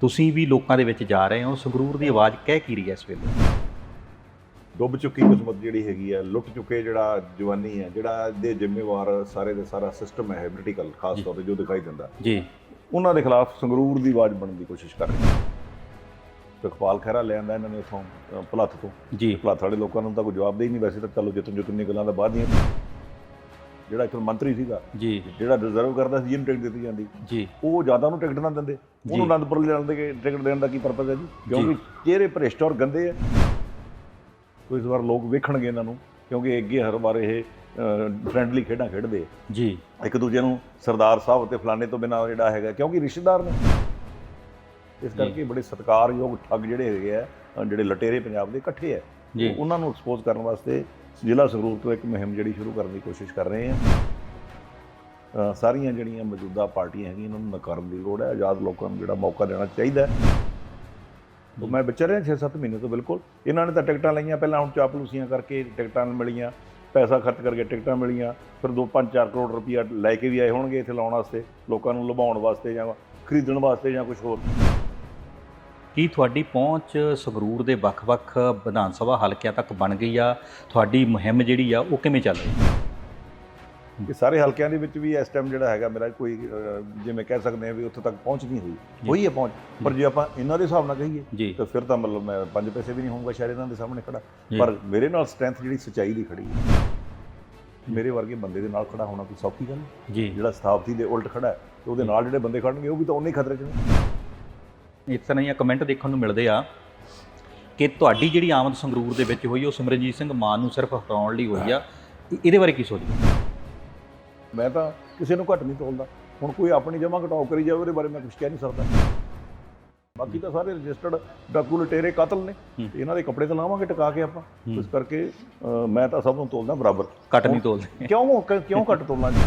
ਤੁਸੀਂ ਵੀ ਲੋਕਾਂ ਦੇ ਵਿੱਚ ਜਾ ਰਹੇ ਹੋ ਸੰਗਰੂਰ ਦੀ ਆਵਾਜ਼ ਕਹਿ ਕੀ ਰਹੀ ਹੈ ਇਸ ਵੇਲੇ? ਡੁੱਬ ਚੁੱਕੀ ਕਿਸਮਤ ਜਿਹੜੀ ਹੈਗੀ ਹੈ ਲੁੱਟ ਚੁੱਕੇ ਜਿਹੜਾ ਜਵਾਨੀ ਹੈ ਜਿਹੜਾ ਇਹਦੇ ਜ਼ਿੰਮੇਵਾਰ ਸਾਰੇ ਦਾ ਸਾਰਾ ਸਿਸਟਮ ਹੈ ਪੋਲੀਟੀਕਲ ਖਾਸ ਤੌਰ ਤੇ ਜੋ ਦਿਖਾਈ ਦਿੰਦਾ। ਜੀ। ਉਹਨਾਂ ਦੇ ਖਿਲਾਫ ਸੰਗਰੂਰ ਦੀ ਆਵਾਜ਼ ਬਣਨ ਦੀ ਕੋਸ਼ਿਸ਼ ਕਰ ਰਹੇ ਸੁਖਪਾਲ ਖਹਿਰਾ ਲੈ ਆਂਦਾ ਇਹਨਾਂ ਨੇ ਉਥੋਂ ਭਲੱਥ ਤੋਂ। ਜੀ। ਭਲੱਥ ਵਾਲੇ ਲੋਕਾਂ ਨੂੰ ਤਾਂ ਕੋਈ ਜਵਾਬ ਦੇ ਹੀ ਨਹੀਂ ਵੈਸੇ ਤਾਂ ਚਲੋ ਜਿੱਤਨ ਜਿੱਤਨ ਦੀਆਂ ਗੱਲਾਂ ਦਾ ਬਾਅਦ ਦੀਆਂ। ਜਿਹੜਾ ਇੱਕ ਮੰਤਰੀ ਸੀਗਾ ਜੀ। ਜਿਹੜਾ ਰਿਜ਼ਰਵ ਕਰਦਾ ਸੀ ਜਿਹਨੂੰ ਟਿਕਟ ਦਿੱਤੀ ਜਾਂਦੀ। ਜੀ। ਉਹ ਜ਼ਿਆਦਾ ਉਹਨੂੰ ਟਿਕਟ ਨਾ ਦਿੰਦੇ। ਉਹਨੂੰ। ਅਨੰਦਪੁਰ ਲਿਜਾਣ ਦੇ ਕੇ ਟਿਕਟ ਦੇਣ ਦਾ ਕੀ ਪਰਪਸ ਹੈ ਜੀ? ਕਿਉਂਕਿ ਚਿਹਰੇ ਭ੍ਰਿਸ਼ਟ ਔਰ ਗੰਦੇ ਆ। ਤੋ ਇਸ ਵਾਰ ਲੋਕ ਵੇਖਣਗੇ ਇਹਨਾਂ ਨੂੰ ਕਿਉਂਕਿ ਅੱਗੇ ਹਰ ਵਾਰ ਇਹ ਫ੍ਰੈਂਡਲੀ ਖੇਡਾਂ ਖੇਡਦੇ ਜੀ। ਇੱਕ ਦੂਜੇ ਨੂੰ ਸਰਦਾਰ ਸਾਹਿਬ ਤੇ ਫਲਾਣੇ ਤੋਂ ਬਿਨਾਂ ਜਿਹੜਾ ਹੈਗਾ ਕਿਉਂਕਿ ਰਿਸ਼ਤੇਦਾਰ ਨੇ। ਇਸ ਕਰਕੇ ਬੜੇ ਸਤਿਕਾਰਯੋਗ ਠੱਗ ਜਿਹੜੇ ਹੈਗੇ ਆ ਜਿਹੜੇ ਲਟੇਰੇ ਪੰਜਾਬ ਦੇ ਇਕੱਠੇ ਆ। ਉਹਨਾਂ ਨੂੰ ਐਕਸਪੋਜ਼ ਕਰਨ ਵਾਸਤੇ ਜ਼ਿਲ੍ਹਾ ਸੰਗਰੂਰ ਤੋਂ ਇੱਕ ਮੁਹਿੰਮ ਜਿਹੜੀ ਸ਼ੁਰੂ ਕਰਨ ਦੀ ਕੋਸ਼ਿਸ਼ ਕਰ ਰਹੇ ਹਾਂ। ਸਾਰੀਆਂ ਜਿਹੜੀਆਂ ਮੌਜੂਦਾ ਪਾਰਟੀਆਂ ਹੈਗੀਆਂ, ਇਹਨਾਂ ਨੂੰ ਨਕਾਰਨ ਦੀ ਲੋੜ ਹੈ, ਆਜ਼ਾਦ ਲੋਕਾਂ ਨੂੰ ਜਿਹੜਾ ਮੌਕਾ ਦੇਣਾ ਚਾਹੀਦਾ ਹੈ। ਤੋਂ ਮੈਂ ਵਿਚਰ ਰਿਹਾ 6-7 ਮਹੀਨੇ ਤੋਂ ਬਿਲਕੁਲ। ਇਹਨਾਂ ਨੇ ਤਾਂ ਟਿਕਟਾਂ ਲਈਆਂ ਪਹਿਲਾਂ, ਹੁਣ ਚਾਪਲੂਸੀਆਂ ਕਰਕੇ ਟਿਕਟਾਂ ਮਿਲੀਆਂ, ਪੈਸਾ ਖਰਚ ਕਰਕੇ ਟਿਕਟਾਂ ਮਿਲੀਆਂ, ਫਿਰ 2-5-4 ਕਰੋੜ ਰੁਪਈਆ ਲੈ ਕੇ ਵੀ ਆਏ ਹੋਣਗੇ ਇੱਥੇ ਲਾਉਣ ਵਾਸਤੇ, ਲੋਕਾਂ ਨੂੰ ਲੁਭਾਉਣ ਵਾਸਤੇ ਜਾਂ ਖਰੀਦਣ ਵਾਸਤੇ ਜਾਂ ਕੁਝ ਹੋਰ। ਕੀ ਤੁਹਾਡੀ ਪਹੁੰਚ ਸੰਗਰੂਰ ਦੇ ਵੱਖ-ਵੱਖ ਵਿਧਾਨ ਸਭਾ ਹਲਕਿਆਂ ਤੱਕ ਬਣ ਗਈ ਆ? ਤੁਹਾਡੀ ਮੁਹਿੰਮ ਜਿਹੜੀ ਆ ਉਹ ਕਿਵੇਂ ਚੱਲ ਰਹੀ ਹੈ? ਕਿ ਸਾਰੇ ਹਲਕਿਆਂ ਦੇ ਵਿੱਚ ਵੀ ਇਸ ਟਾਈਮ ਜਿਹੜਾ ਹੈਗਾ ਮੇਰਾ ਕੋਈ ਜਿਵੇਂ ਕਹਿ ਸਕਦੇ ਆ ਵੀ ਉੱਥੇ ਤੱਕ ਪਹੁੰਚ ਨਹੀਂ ਹੋਈ। ਹੋਈ ਹੈ ਪਹੁੰਚ ਪਰ ਜੇ ਆਪਾਂ ਇਹਨਾਂ ਦੇ ਹਿਸਾਬ ਨਾਲ ਕਹੀਏ ਤਾਂ ਫਿਰ ਤਾਂ ਮਤਲਬ ਮੈਂ ਪੰਜ ਪੈਸੇ ਵੀ ਨਹੀਂ ਹੋਊਗਾ ਸ਼ਾਇਦ ਇਹਨਾਂ ਦੇ ਸਾਹਮਣੇ ਖੜਾ। ਪਰ ਮੇਰੇ ਨਾਲ ਸਟਰੈਂਥ ਜਿਹੜੀ ਸਚਾਈ ਦੀ ਖੜੀ ਹੈ। ਮੇਰੇ ਵਰਗੇ ਬੰਦੇ ਦੇ ਨਾਲ ਖੜਾ ਹੋਣਾ ਕੋਈ ਸੌਖੀ ਗੱਲ ਨਹੀਂ ਜੀ। ਜਿਹੜਾ ਸਥਾਪਤੀ ਦੇ ਉਲਟ ਖੜਾ ਹੈ ਤੇ ਉਹਦੇ ਨਾਲ ਜਿਹੜੇ ਬੰਦੇ ਖੜਨਗੇ ਉਹ ਵੀ ਤਾਂ ਉਨੇ ਹੀ ਖਤਰੇ 'ਚ ਨੇ। ਇਸ ਤਰ੍ਹਾਂ ਦੀਆਂ ਕਮੈਂਟ ਦੇਖਣ ਨੂੰ ਮਿਲਦੇ ਆ ਕਿ ਤੁਹਾਡੀ ਜਿਹੜੀ ਆਮਦ ਸੰਗਰੂਰ ਦੇ ਵਿੱਚ ਹੋਈ ਉਹ ਸਿਮਰਨਜੀਤ ਸਿੰਘ ਮਾਨ ਨੂੰ ਸਿਰਫ ਹਟਾਉਣ ਲਈ ਹੋਈ ਆ। ਇਹ- ਇਹਦੇ ਬਾਰੇ ਕੀ ਸੋਚਦੇ ਮੈਂ ਤਾਂ ਕਿਸੇ ਨੂੰ ਘੱਟ ਨਹੀਂ ਤੋਲਦਾ। ਹੁਣ ਕੋਈ ਆਪਣੀ ਜਮ੍ਹਾਂ ਘਟਾਓ ਕਰੀ ਜਾਵੇ ਉਹਦੇ ਬਾਰੇ ਮੈਂ ਕੁਝ ਕਹਿ ਨਹੀਂ ਸਕਦਾ। ਬਾਕੀ ਤਾਂ ਸਾਰੇ ਰਜਿਸਟਰਡ ਡਾਕੂ ਲਟੇਰੇ ਕਤਲ ਨੇ। ਹੂੰ। ਤੇ ਇਹਨਾਂ ਦੇ ਕੱਪੜੇ ਤਾਂ ਲਾਵਾਂਗੇ ਟਿਕਾ ਕੇ ਆਪਾਂ। ਹੂੰ। ਇਸ ਕਰਕੇ ਮੈਂ ਤਾਂ ਸਭ ਨੂੰ ਤੋਲਦਾ ਬਰਾਬਰ। ਘੱਟ ਨਹੀਂ ਤੋਲਦੇ। ਕਿਉਂ ਕਿਉਂ ਘੱਟ ਤੋਲਣਾ ਜੀ?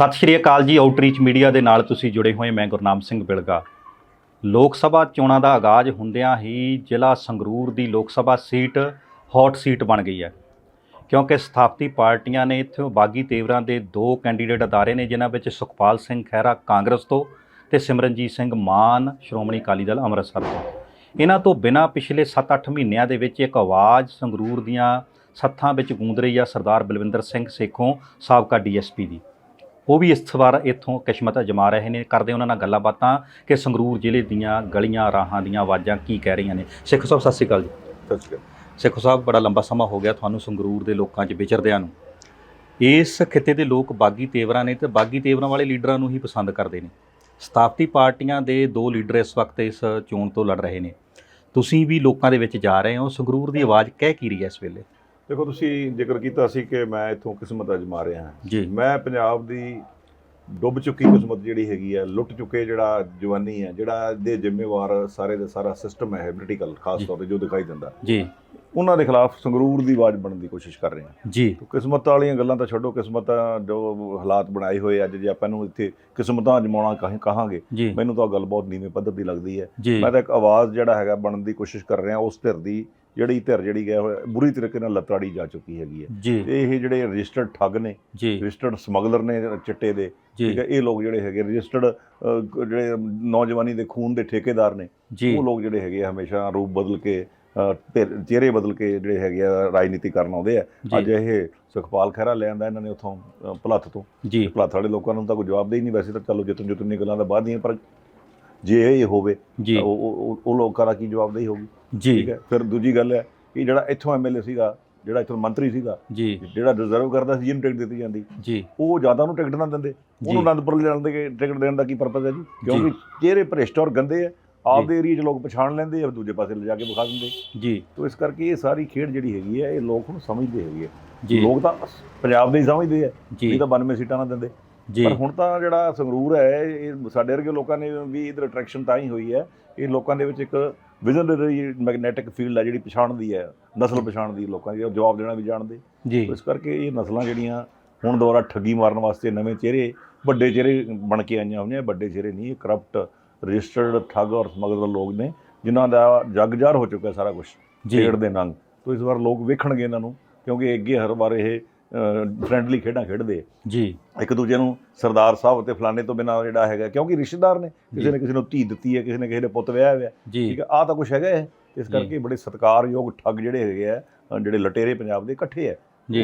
ਸਤਿ ਸ਼੍ਰੀ ਅਕਾਲ ਜੀ ਆਊਟਰੀਚ ਮੀਡੀਆ ਦੇ ਨਾਲ ਤੁਸੀਂ ਜੁੜੇ ਹੋਏ ਮੈਂ ਗੁਰਨਾਮ ਸਿੰਘ ਬਿਲਗਾ। ਲੋਕ ਸਭਾ ਚੋਣਾਂ ਦਾ ਆਗਾਜ਼ ਹੁੰਦਿਆਂ ਹੀ ਜ਼ਿਲ੍ਹਾ ਸੰਗਰੂਰ ਦੀ ਲੋਕ ਸਭਾ ਸੀਟ ਹੌਟ ਸੀਟ ਬਣ ਗਈ ਹੈ। ਕਿਉਂਕਿ ਸਥਾਪਤੀ ਪਾਰਟੀਆਂ ਨੇ ਇੱਥੇ ਬਾਗੀ ਤੇਵਰਾਂ ਦੇ ਦੋ ਕੈਂਡੀਡੇਟ ਅਦਾਰੇ ਨੇ, ਜਿਨ੍ਹਾਂ ਵਿੱਚ ਸੁਖਪਾਲ ਸਿੰਘ ਖਹਿਰਾ ਕਾਂਗਰਸ ਤੋਂ ਤੇ ਸਿਮਰਨਜੀਤ ਸਿੰਘ ਮਾਨ, ਸ਼੍ਰੋਮਣੀ ਅਕਾਲੀ ਦਲ ਅੰਮ੍ਰਿਤਸਰ ਤੋਂ। ਇਹਨਾਂ ਤੋਂ ਬਿਨਾਂ ਪਿਛਲੇ 7-8 ਮਹੀਨਿਆਂ ਦੇ ਵਿੱਚ ਇੱਕ ਆਵਾਜ਼ ਸੰਗਰੂਰ ਦੀਆਂ ਸੱਥਾਂ ਵਿੱਚ ਗੂੰਜ ਰਹੀ ਆ ਸਰਦਾਰ ਬਲਵਿੰਦਰ ਸਿੰਘ ਸੇਖੋਂ, ਸਾਬਕਾ ਡੀਐਸਪੀ ਦੀ। ਉਹ ਵੀ ਇਸ ਵਾਰ ਇੱਥੋਂ ਕਿਸਮਤ ਅਜਮਾ ਰਹੇ ਨੇ। ਕਰਦੇ ਉਹਨਾਂ ਨਾਲ ਗੱਲਾਂ ਬਾਤਾਂ ਕਿ ਸੰਗਰੂਰ ਜ਼ਿਲ੍ਹੇ ਦੀਆਂ ਗਲੀਆਂ ਰਾਹਾਂ ਦੀਆਂ ਆਵਾਜ਼ਾਂ ਕੀ ਕਹਿ ਰਹੀਆਂ ਨੇ। ਸਿੱਖ ਸਾਹਿਬ ਸਤਿ ਸ਼੍ਰੀ ਅਕਾਲ ਜੀ। ਸੱਚ ਕਰ ਸਿੱਖ ਸਾਹਿਬ ਬੜਾ ਲੰਬਾ ਸਮਾਂ ਹੋ ਗਿਆ ਤੁਹਾਨੂੰ ਸੰਗਰੂਰ ਦੇ ਲੋਕਾਂ 'ਚ ਵਿਚਰਦਿਆਂ ਨੂੰ। ਇਸ ਖਿੱਤੇ ਦੇ ਲੋਕ ਬਾਗੀ ਤੇਵਰਾਂ ਨੇ ਤੇ ਬਾਗੀ ਤੇਵਰਾਂ ਵਾਲੇ ਲੀਡਰਾਂ ਨੂੰ ਹੀ ਪਸੰਦ ਕਰਦੇ ਨੇ। ਸਥਾਪਤੀ ਪਾਰਟੀਆਂ ਦੇ ਦੋ ਲੀਡਰ ਇਸ ਵਕਤ ਇਸ ਚੋਣ ਤੋਂ ਲੜ ਰਹੇ ਨੇ। ਤੁਸੀਂ ਵੀ ਲੋਕਾਂ ਦੇ ਵਿੱਚ ਜਾ ਰਹੇ ਹੋ। ਸੰਗਰੂਰ ਦੀ ਆਵਾਜ਼ ਕਹਿ ਕੀ ਰਹੀ ਹੈ ਇਸ ਵੇਲੇ? ਦੇਖੋ ਤੁਸੀਂ ਜ਼ਿਕਰ ਕੀਤਾ ਸੀ ਕਿ ਮੈਂ ਇੱਥੋਂ ਕਿਸਮਤ ਅਜਮਾ ਰਿਹਾ ਹਾਂ। ਮੈਂ ਪੰਜਾਬ ਦੀ ਡੁੱਬ ਚੁੱਕੀ ਕਿਸਮਤ ਜਿਹੜੀ ਹੈਗੀ ਹੈ ਲੁੱਟ ਚੁੱਕੇ ਜਿਹੜਾ ਜਵਾਨੀ ਹੈ ਜਿਹੜਾ ਇਹਦੇ ਜ਼ਿੰਮੇਵਾਰ ਸਾਰੇ ਦਾ ਸਾਰਾ ਸਿਸਟਮ ਹੈ ਪੋਲੀਟੀਕਲ ਖਾਸ। ਤੌਰ ਤੇ ਜੋ ਦਿਖਾਈ ਦਿੰਦਾ। ਜੀ। ਉਹਨਾਂ ਦੇ ਖਿਲਾਫ ਸੰਗਰੂਰ ਦੀ ਆਵਾਜ਼ ਬਣਨ ਦੀ ਕੋਸ਼ਿਸ਼ ਕਰ ਰਹੇ ਹਾਂ। ਜੀ। ਕਿਸਮਤ ਵਾਲੀਆਂ ਗੱਲਾਂ ਤਾਂ ਛੱਡੋ ਕਿਸਮਤਾਂ ਜੋ ਹਾਲਾਤ ਬਣਾਏ ਹੋਏ ਅੱਜ ਜੇ ਆਪਾਂ ਨੂੰ ਇੱਥੇ ਕਿਸਮਤਾਂ ਅਜਮਾਉਣਾ ਕਹੀਂ ਕਹਾਂਗੇ ਮੈਨੂੰ ਤਾਂ ਗੱਲ ਬਹੁਤ ਨੀਵੇਂ ਪੱਧਰ ਦੀ ਲੱਗਦੀ ਹੈ। ਮੈਂ ਤਾਂ ਇੱਕ ਆਵਾਜ਼ ਜਿਹੜਾ ਹੈਗਾ ਬਣਨ ਦੀ ਕੋਸ਼ਿਸ਼ ਕਰ ਰਿਹਾ ਉਸ ਧਿਰ ਦੀ ਜਿਹੜੀ ਧਿਰ ਜਿਹੜੀ ਗਿਆ ਹੋਇਆ ਬੁਰੀ ਤਰੀਕੇ ਨਾਲ ਲੱਤਾੜੀ ਜਾ ਚੁੱਕੀ ਹੈਗੀ ਹੈ। ਤੇ ਇਹ ਜਿਹੜੇ ਰਜਿਸਟਰਡ ਠੱਗ ਨੇ ਰਜਿਸਟਰਡ ਸਮਗਲਰ ਨੇ ਚਿੱਟੇ ਦੇ ਠੀਕ ਹੈ ਇਹ ਲੋਕ ਜਿਹੜੇ ਹੈਗੇ ਰਜਿਸਟਰਡ ਜਿਹੜੇ ਨੌਜਵਾਨੀ ਦੇ ਖੂਨ ਦੇ ਠੇਕੇਦਾਰ ਨੇ ਉਹ ਲੋਕ ਜਿਹੜੇ ਹੈਗੇ ਹਮੇਸ਼ਾ ਰੂਪ ਬਦਲ ਕੇ ਚਿਹਰੇ ਬਦਲ ਕੇ ਜਿਹੜੇ ਹੈਗੇ ਆ ਰਾਜਨੀਤੀ ਕਰਨ ਆਉਂਦੇ ਆ। ਅੱਜ ਇਹ ਸੁਖਪਾਲ ਖਹਿਰਾ ਲੈ ਆਂਦਾ ਇਹਨਾਂ ਨੇ ਉੱਥੋਂ ਭਲੱਥ ਤੋਂ। ਜੀ। ਭਲੱਥ ਵਾਲੇ ਲੋਕਾਂ ਨੂੰ ਤਾਂ ਕੋਈ ਜਵਾਬ ਦੇ ਹੀ ਨਹੀਂ ਵੈਸੇ ਤਾਂ ਚਲੋ ਜਿੱਤਨ ਜਿੱਤਨ ਦੀਆਂ ਗੱਲਾਂ ਦਾ ਬਾਅਦ ਦੀਆਂ ਪਰ ਜੇ ਇਹ ਹੋਵੇ ਤਾਂ ਉਹ ਲੋਕਾਂ ਦਾ ਕੀ ਜਵਾਬਦੇਹੀ ਹੋਊਗੀ? ਜੀ। ਠੀਕ ਹੈ। ਫਿਰ ਦੂਜੀ ਗੱਲ ਹੈ ਕਿ ਜਿਹੜਾ ਇੱਥੋਂ ਐਮਐਲਏ ਸੀਗਾ ਜਿਹੜਾ ਇੱਥੋਂ ਮੰਤਰੀ ਸੀਗਾ ਜੀ। ਜਿਹੜਾ ਰਿਜ਼ਰਵ ਕਰਦਾ ਸੀ ਜਿਹਨੂੰ ਟਿਕਟ ਦਿੱਤੀ ਜਾਂਦੀ ਜੀ। ਉਹ ਜ਼ਿਆਦਾ ਨੂੰ ਟਿਕਟ ਨਾ ਦਿੰਦੇ। ਉਹਨੂੰ ਅਨੰਦਪੁਰ ਲਿਜਾਣ ਦੇ ਕੇ ਟਿਕਟ ਦੇਣ ਦਾ ਕੀ ਪਰਪਸ ਹੈ ਜੀ? ਕਿਉਂਕਿ ਚਿਹਰੇ ਭ੍ਰਿਸ਼ਟ ਔਰ ਗੰਦੇ ਆ ਆਪਦੇ ਏਰੀਆ 'ਚ ਲੋਕ ਪਛਾਣ ਲੈਂਦੇ ਆ ਦੂਜੇ ਪਾਸੇ ਲਿਜਾ ਕੇ ਵਿਖਾ ਦਿੰਦੇ। ਜੀ। ਤੋ ਇਸ ਕਰਕੇ ਇਹ ਸਾਰੀ ਖੇਡ ਜਿਹੜੀ ਹੈਗੀ ਹੈ ਇਹ ਲੋਕ ਨੂੰ ਸਮਝਦੇ ਹੈਗੇ ਆ। ਜੀ। ਲੋਕ ਤਾਂ ਪੰਜਾਬ ਦੇ ਹੀ ਸਮਝਦੇ ਆ ਜੀ। ਨਹੀਂ ਤਾਂ 92 ਸੀਟਾਂ ਨਾ ਦਿੰਦੇ। ਜੀ। ਪਰ ਹੁਣ ਤਾਂ ਜਿਹੜਾ ਸੰਗਰੂਰ ਹੈ ਇਹ ਸਾਡੇ ਵਰਗੇ ਲੋਕਾਂ ਨੇ ਵੀ ਇਧਰ ਅਟਰੈਕਸ਼ਨ ਤਾਂ ਹੀ ਹੋਈ ਹੈ। ਇਹ ਲੋਕਾਂ ਦੇ ਵਿੱਚ ਇੱਕ ਵਿਜ਼ਨਰੀ ਮੈਗਨੈਟਿਕ ਫੀਲਡ ਹੈ ਜਿਹੜੀ ਪਛਾਣਦੀ ਹੈ ਨਸਲ ਪਛਾਣਦੀ ਲੋਕਾਂ ਦੀ ਜਵਾਬ ਦੇਣਾ ਵੀ ਜਾਣਦੇ। ਜੀ। ਇਸ ਕਰਕੇ ਇਹ ਨਸਲਾਂ ਜਿਹੜੀਆਂ ਹੁਣ ਦੁਬਾਰਾ ਠੱਗੀ ਮਾਰਨ ਵਾਸਤੇ ਨਵੇਂ ਚਿਹਰੇ ਵੱਡੇ ਚਿਹਰੇ ਬਣ ਕੇ ਆਈਆਂ ਹੋਈਆਂ ਵੱਡੇ ਚਿਹਰੇ ਨਹੀਂ ਕਰਪਟ ਰਜਿਸਟਰਡ ਠੱਗ ਔਰ ਸਮਗਲਰ ਲੋਕ ਨੇ ਜਿਨ੍ਹਾਂ ਦਾ ਜੱਗ ਜਾਰ ਹੋ ਚੁੱਕਾ ਸਾਰਾ ਕੁਝ ਜੀ। ਖੇਡ ਦੇ ਨੰਗ। ਤੋਂ ਇਸ ਵਾਰ ਲੋਕ ਵੇਖਣਗੇ ਇਹਨਾਂ ਨੂੰ ਕਿਉਂਕਿ ਅੱਗੇ ਹਰ ਵਾਰ ਇਹ ਫਰੈਂਡਲੀ ਖੇਡਾਂ ਖੇਡਦੇ ਆ। ਜੀ। ਇੱਕ ਦੂਜੇ ਨੂੰ ਸਰਦਾਰ ਸਾਹਿਬ ਤੇ ਫਲਾਣੇ ਤੋਂ ਬਿਨਾਂ ਜਿਹੜਾ ਹੈਗਾ ਕਿਉਂਕਿ ਰਿਸ਼ਤੇਦਾਰ ਨੇ ਕਿਸੇ। ਨੇ ਕਿਸੇ ਨੂੰ ਧੀ ਦਿੱਤੀ ਹੈ ਕਿਸੇ ਨੇ ਕਿਸੇ ਦੇ ਪੁੱਤ ਵਿਆਹਿਆ ਹੋਇਆ। ਠੀਕ ਹੈ ਆਹ ਤਾਂ ਕੁਝ ਹੈਗਾ ਹੈ। ਇਸ। ਕਰਕੇ ਬੜੇ ਸਤਿਕਾਰਯੋਗ ਠੱਗ ਜਿਹੜੇ ਹੈਗੇ ਆ ਜਿਹੜੇ ਲਟੇਰੇ ਪੰਜਾਬ ਦੇ ਇਕੱਠੇ ਆ।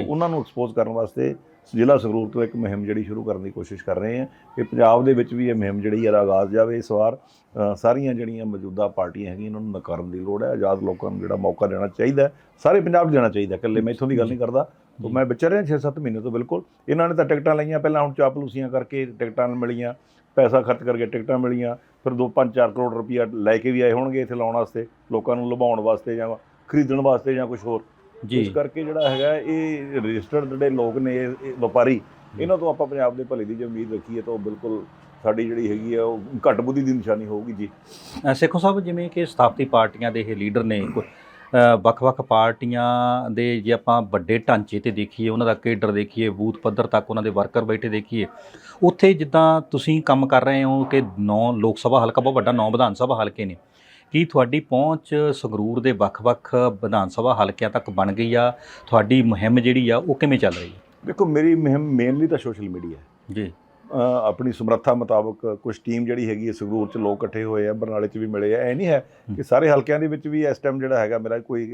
ਉਹਨਾਂ ਨੂੰ ਐਕਸਪੋਜ਼ ਕਰਨ ਵਾਸਤੇ ਜ਼ਿਲ੍ਹਾ ਸੰਗਰੂਰ ਤੋਂ ਇੱਕ ਮੁਹਿੰਮ ਜਿਹੜੀ ਸ਼ੁਰੂ ਕਰਨ ਦੀ ਕੋਸ਼ਿਸ਼ ਕਰ ਰਹੇ ਹਾਂ ਕਿ ਪੰਜਾਬ ਦੇ ਵਿੱਚ ਵੀ ਇਹ ਮੁਹਿੰਮ ਜਿਹੜੀ ਹੈ ਆਗਾਜ਼ ਜਾਵੇ ਇਸ ਵਾਰ। ਸਾਰੀਆਂ ਜਿਹੜੀਆਂ ਮੌਜੂਦਾ ਪਾਰਟੀਆਂ ਹੈਗੀਆਂ ਇਹਨਾਂ ਨੂੰ ਨਕਾਰਨ ਦੀ ਲੋੜ ਹੈ। ਆਜ਼ਾਦ ਲੋਕਾਂ ਨੂੰ ਜਿਹੜਾ ਮੌਕਾ ਦੇਣਾ ਚਾਹੀਦਾ। ਸਾਰੇ ਪੰਜਾਬ 'ਚ ਦੇਣਾ ਚਾਹੀਦਾ ਇਕੱਲੇ ਮੈਂ ਇੱਥੋਂ ਦੀ ਗੱਲ ਨਹੀਂ ਕਰਦਾ ਜੀ। ਮੈਂ ਵਿਚਰ ਰਿਹਾ 6-7 ਮਹੀਨੇ ਤੋਂ ਬਿਲਕੁਲ ਇਹਨਾਂ ਨੇ ਤਾਂ ਟਿਕਟਾਂ ਲਈਆਂ ਪਹਿਲਾਂ ਹੁਣ ਚਾਪਲੂਸੀਆਂ ਕਰਕੇ ਟਿਕਟਾਂ ਮਿਲੀਆਂ ਪੈਸਾ ਖਰਚ ਕਰਕੇ ਟਿਕਟਾਂ ਮਿਲੀਆਂ ਫਿਰ 2-5-4 ਕਰੋੜ ਰੁਪਈਆ ਲੈ ਕੇ ਵੀ ਆਏ ਹੋਣਗੇ ਇੱਥੇ ਲਾਉਣ ਵਾਸਤੇ ਲੋਕਾਂ ਨੂੰ ਲੁਭਾਉਣ ਵਾਸਤੇ ਜਾਂ ਖਰੀਦਣ ਵਾਸਤੇ ਜਾਂ ਕੁਝ ਹੋਰ। ਜੀ। ਇਸ ਕਰਕੇ ਜਿਹੜਾ ਹੈਗਾ ਇਹ ਰਜਿਸਟਰਡ ਜਿਹੜੇ ਲੋਕ ਨੇ ਵਪਾਰੀ ਇਹਨਾਂ ਤੋਂ ਆਪਾਂ ਪੰਜਾਬ ਦੇ ਭਲੇ ਦੀ ਜੇ ਉਮੀਦ ਰੱਖੀਏ ਤਾਂ ਉਹ ਬਿਲਕੁਲ ਸਾਡੀ ਜਿਹੜੀ ਹੈਗੀ ਆ ਉਹ ਘੱਟ ਬੁੱਧੀ ਦੀ ਨਿਸ਼ਾਨੀ ਹੋਊਗੀ ਜੀ। ਸੇਖੋ ਸਾਹਿਬ ਜਿਵੇਂ ਕਿ ਸਥਾਪਤੀ ਪਾਰਟੀਆਂ ਦੇ ਇਹ ਲੀਡਰ ਨੇ ਵੱਖ-ਵੱਖ ਪਾਰਟੀਆਂ ਦੇ ਜੇ ਆਪਾਂ ਵੱਡੇ ਢਾਂਚੇ ਤੇ ਦੇਖੀਏ ਉਹਨਾਂ ਦਾ ਕੇਡਰ ਦੇਖੀਏ ਬੂਥ ਪੱਧਰ ਤੱਕ ਉਹਨਾਂ ਦੇ ਵਰਕਰ ਬੈਠੇ ਦੇਖੀਏ ਉੱਥੇ ਜਿੱਦਾਂ ਤੁਸੀਂ ਕੰਮ ਕਰ ਰਹੇ ਹੋ ਕਿ 9 ਲੋਕ ਸਭਾ ਹਲਕਾ ਬਹੁਤ ਵੱਡਾ 9 ਵਿਧਾਨ ਸਭਾ ਹਲਕੇ ਨੇ ਕੀ ਤੁਹਾਡੀ ਪਹੁੰਚ ਸੰਗਰੂਰ ਦੇ ਵੱਖ-ਵੱਖ ਵਿਧਾਨ ਸਭਾ ਹਲਕਿਆਂ ਤੱਕ ਬਣ ਗਈ ਆ? ਤੁਹਾਡੀ ਮੁਹਿੰਮ ਜਿਹੜੀ ਆ ਉਹ ਕਿਵੇਂ ਚੱਲ ਰਹੀ ਹੈ? ਦੇਖੋ ਮੇਰੀ ਮੁਹਿੰਮ ਮੇਨਲੀ ਤਾਂ ਸੋਸ਼ਲ ਮੀਡੀਆ ਹੈ। ਜੀ। ਆਪਣੀ ਸਮਰੱਥਾ ਮੁਤਾਬਕ ਕੁਝ ਟੀਮ ਜਿਹੜੀ ਹੈਗੀ ਹੈ ਸੰਗਰੂਰ ਚ ਲੋਕ ਇਕੱਠੇ ਹੋਏ ਆ ਬਰਨਾਲੇ ਚ ਵੀ ਮਿਲੇ ਆ। ਐ ਨਹੀਂ ਹੈ ਕਿ ਸਾਰੇ ਹਲਕਿਆਂ ਦੇ ਵਿੱਚ ਵੀ ਇਸ ਟਾਈਮ ਜਿਹੜਾ ਹੈਗਾ ਮੇਰਾ ਕੋਈ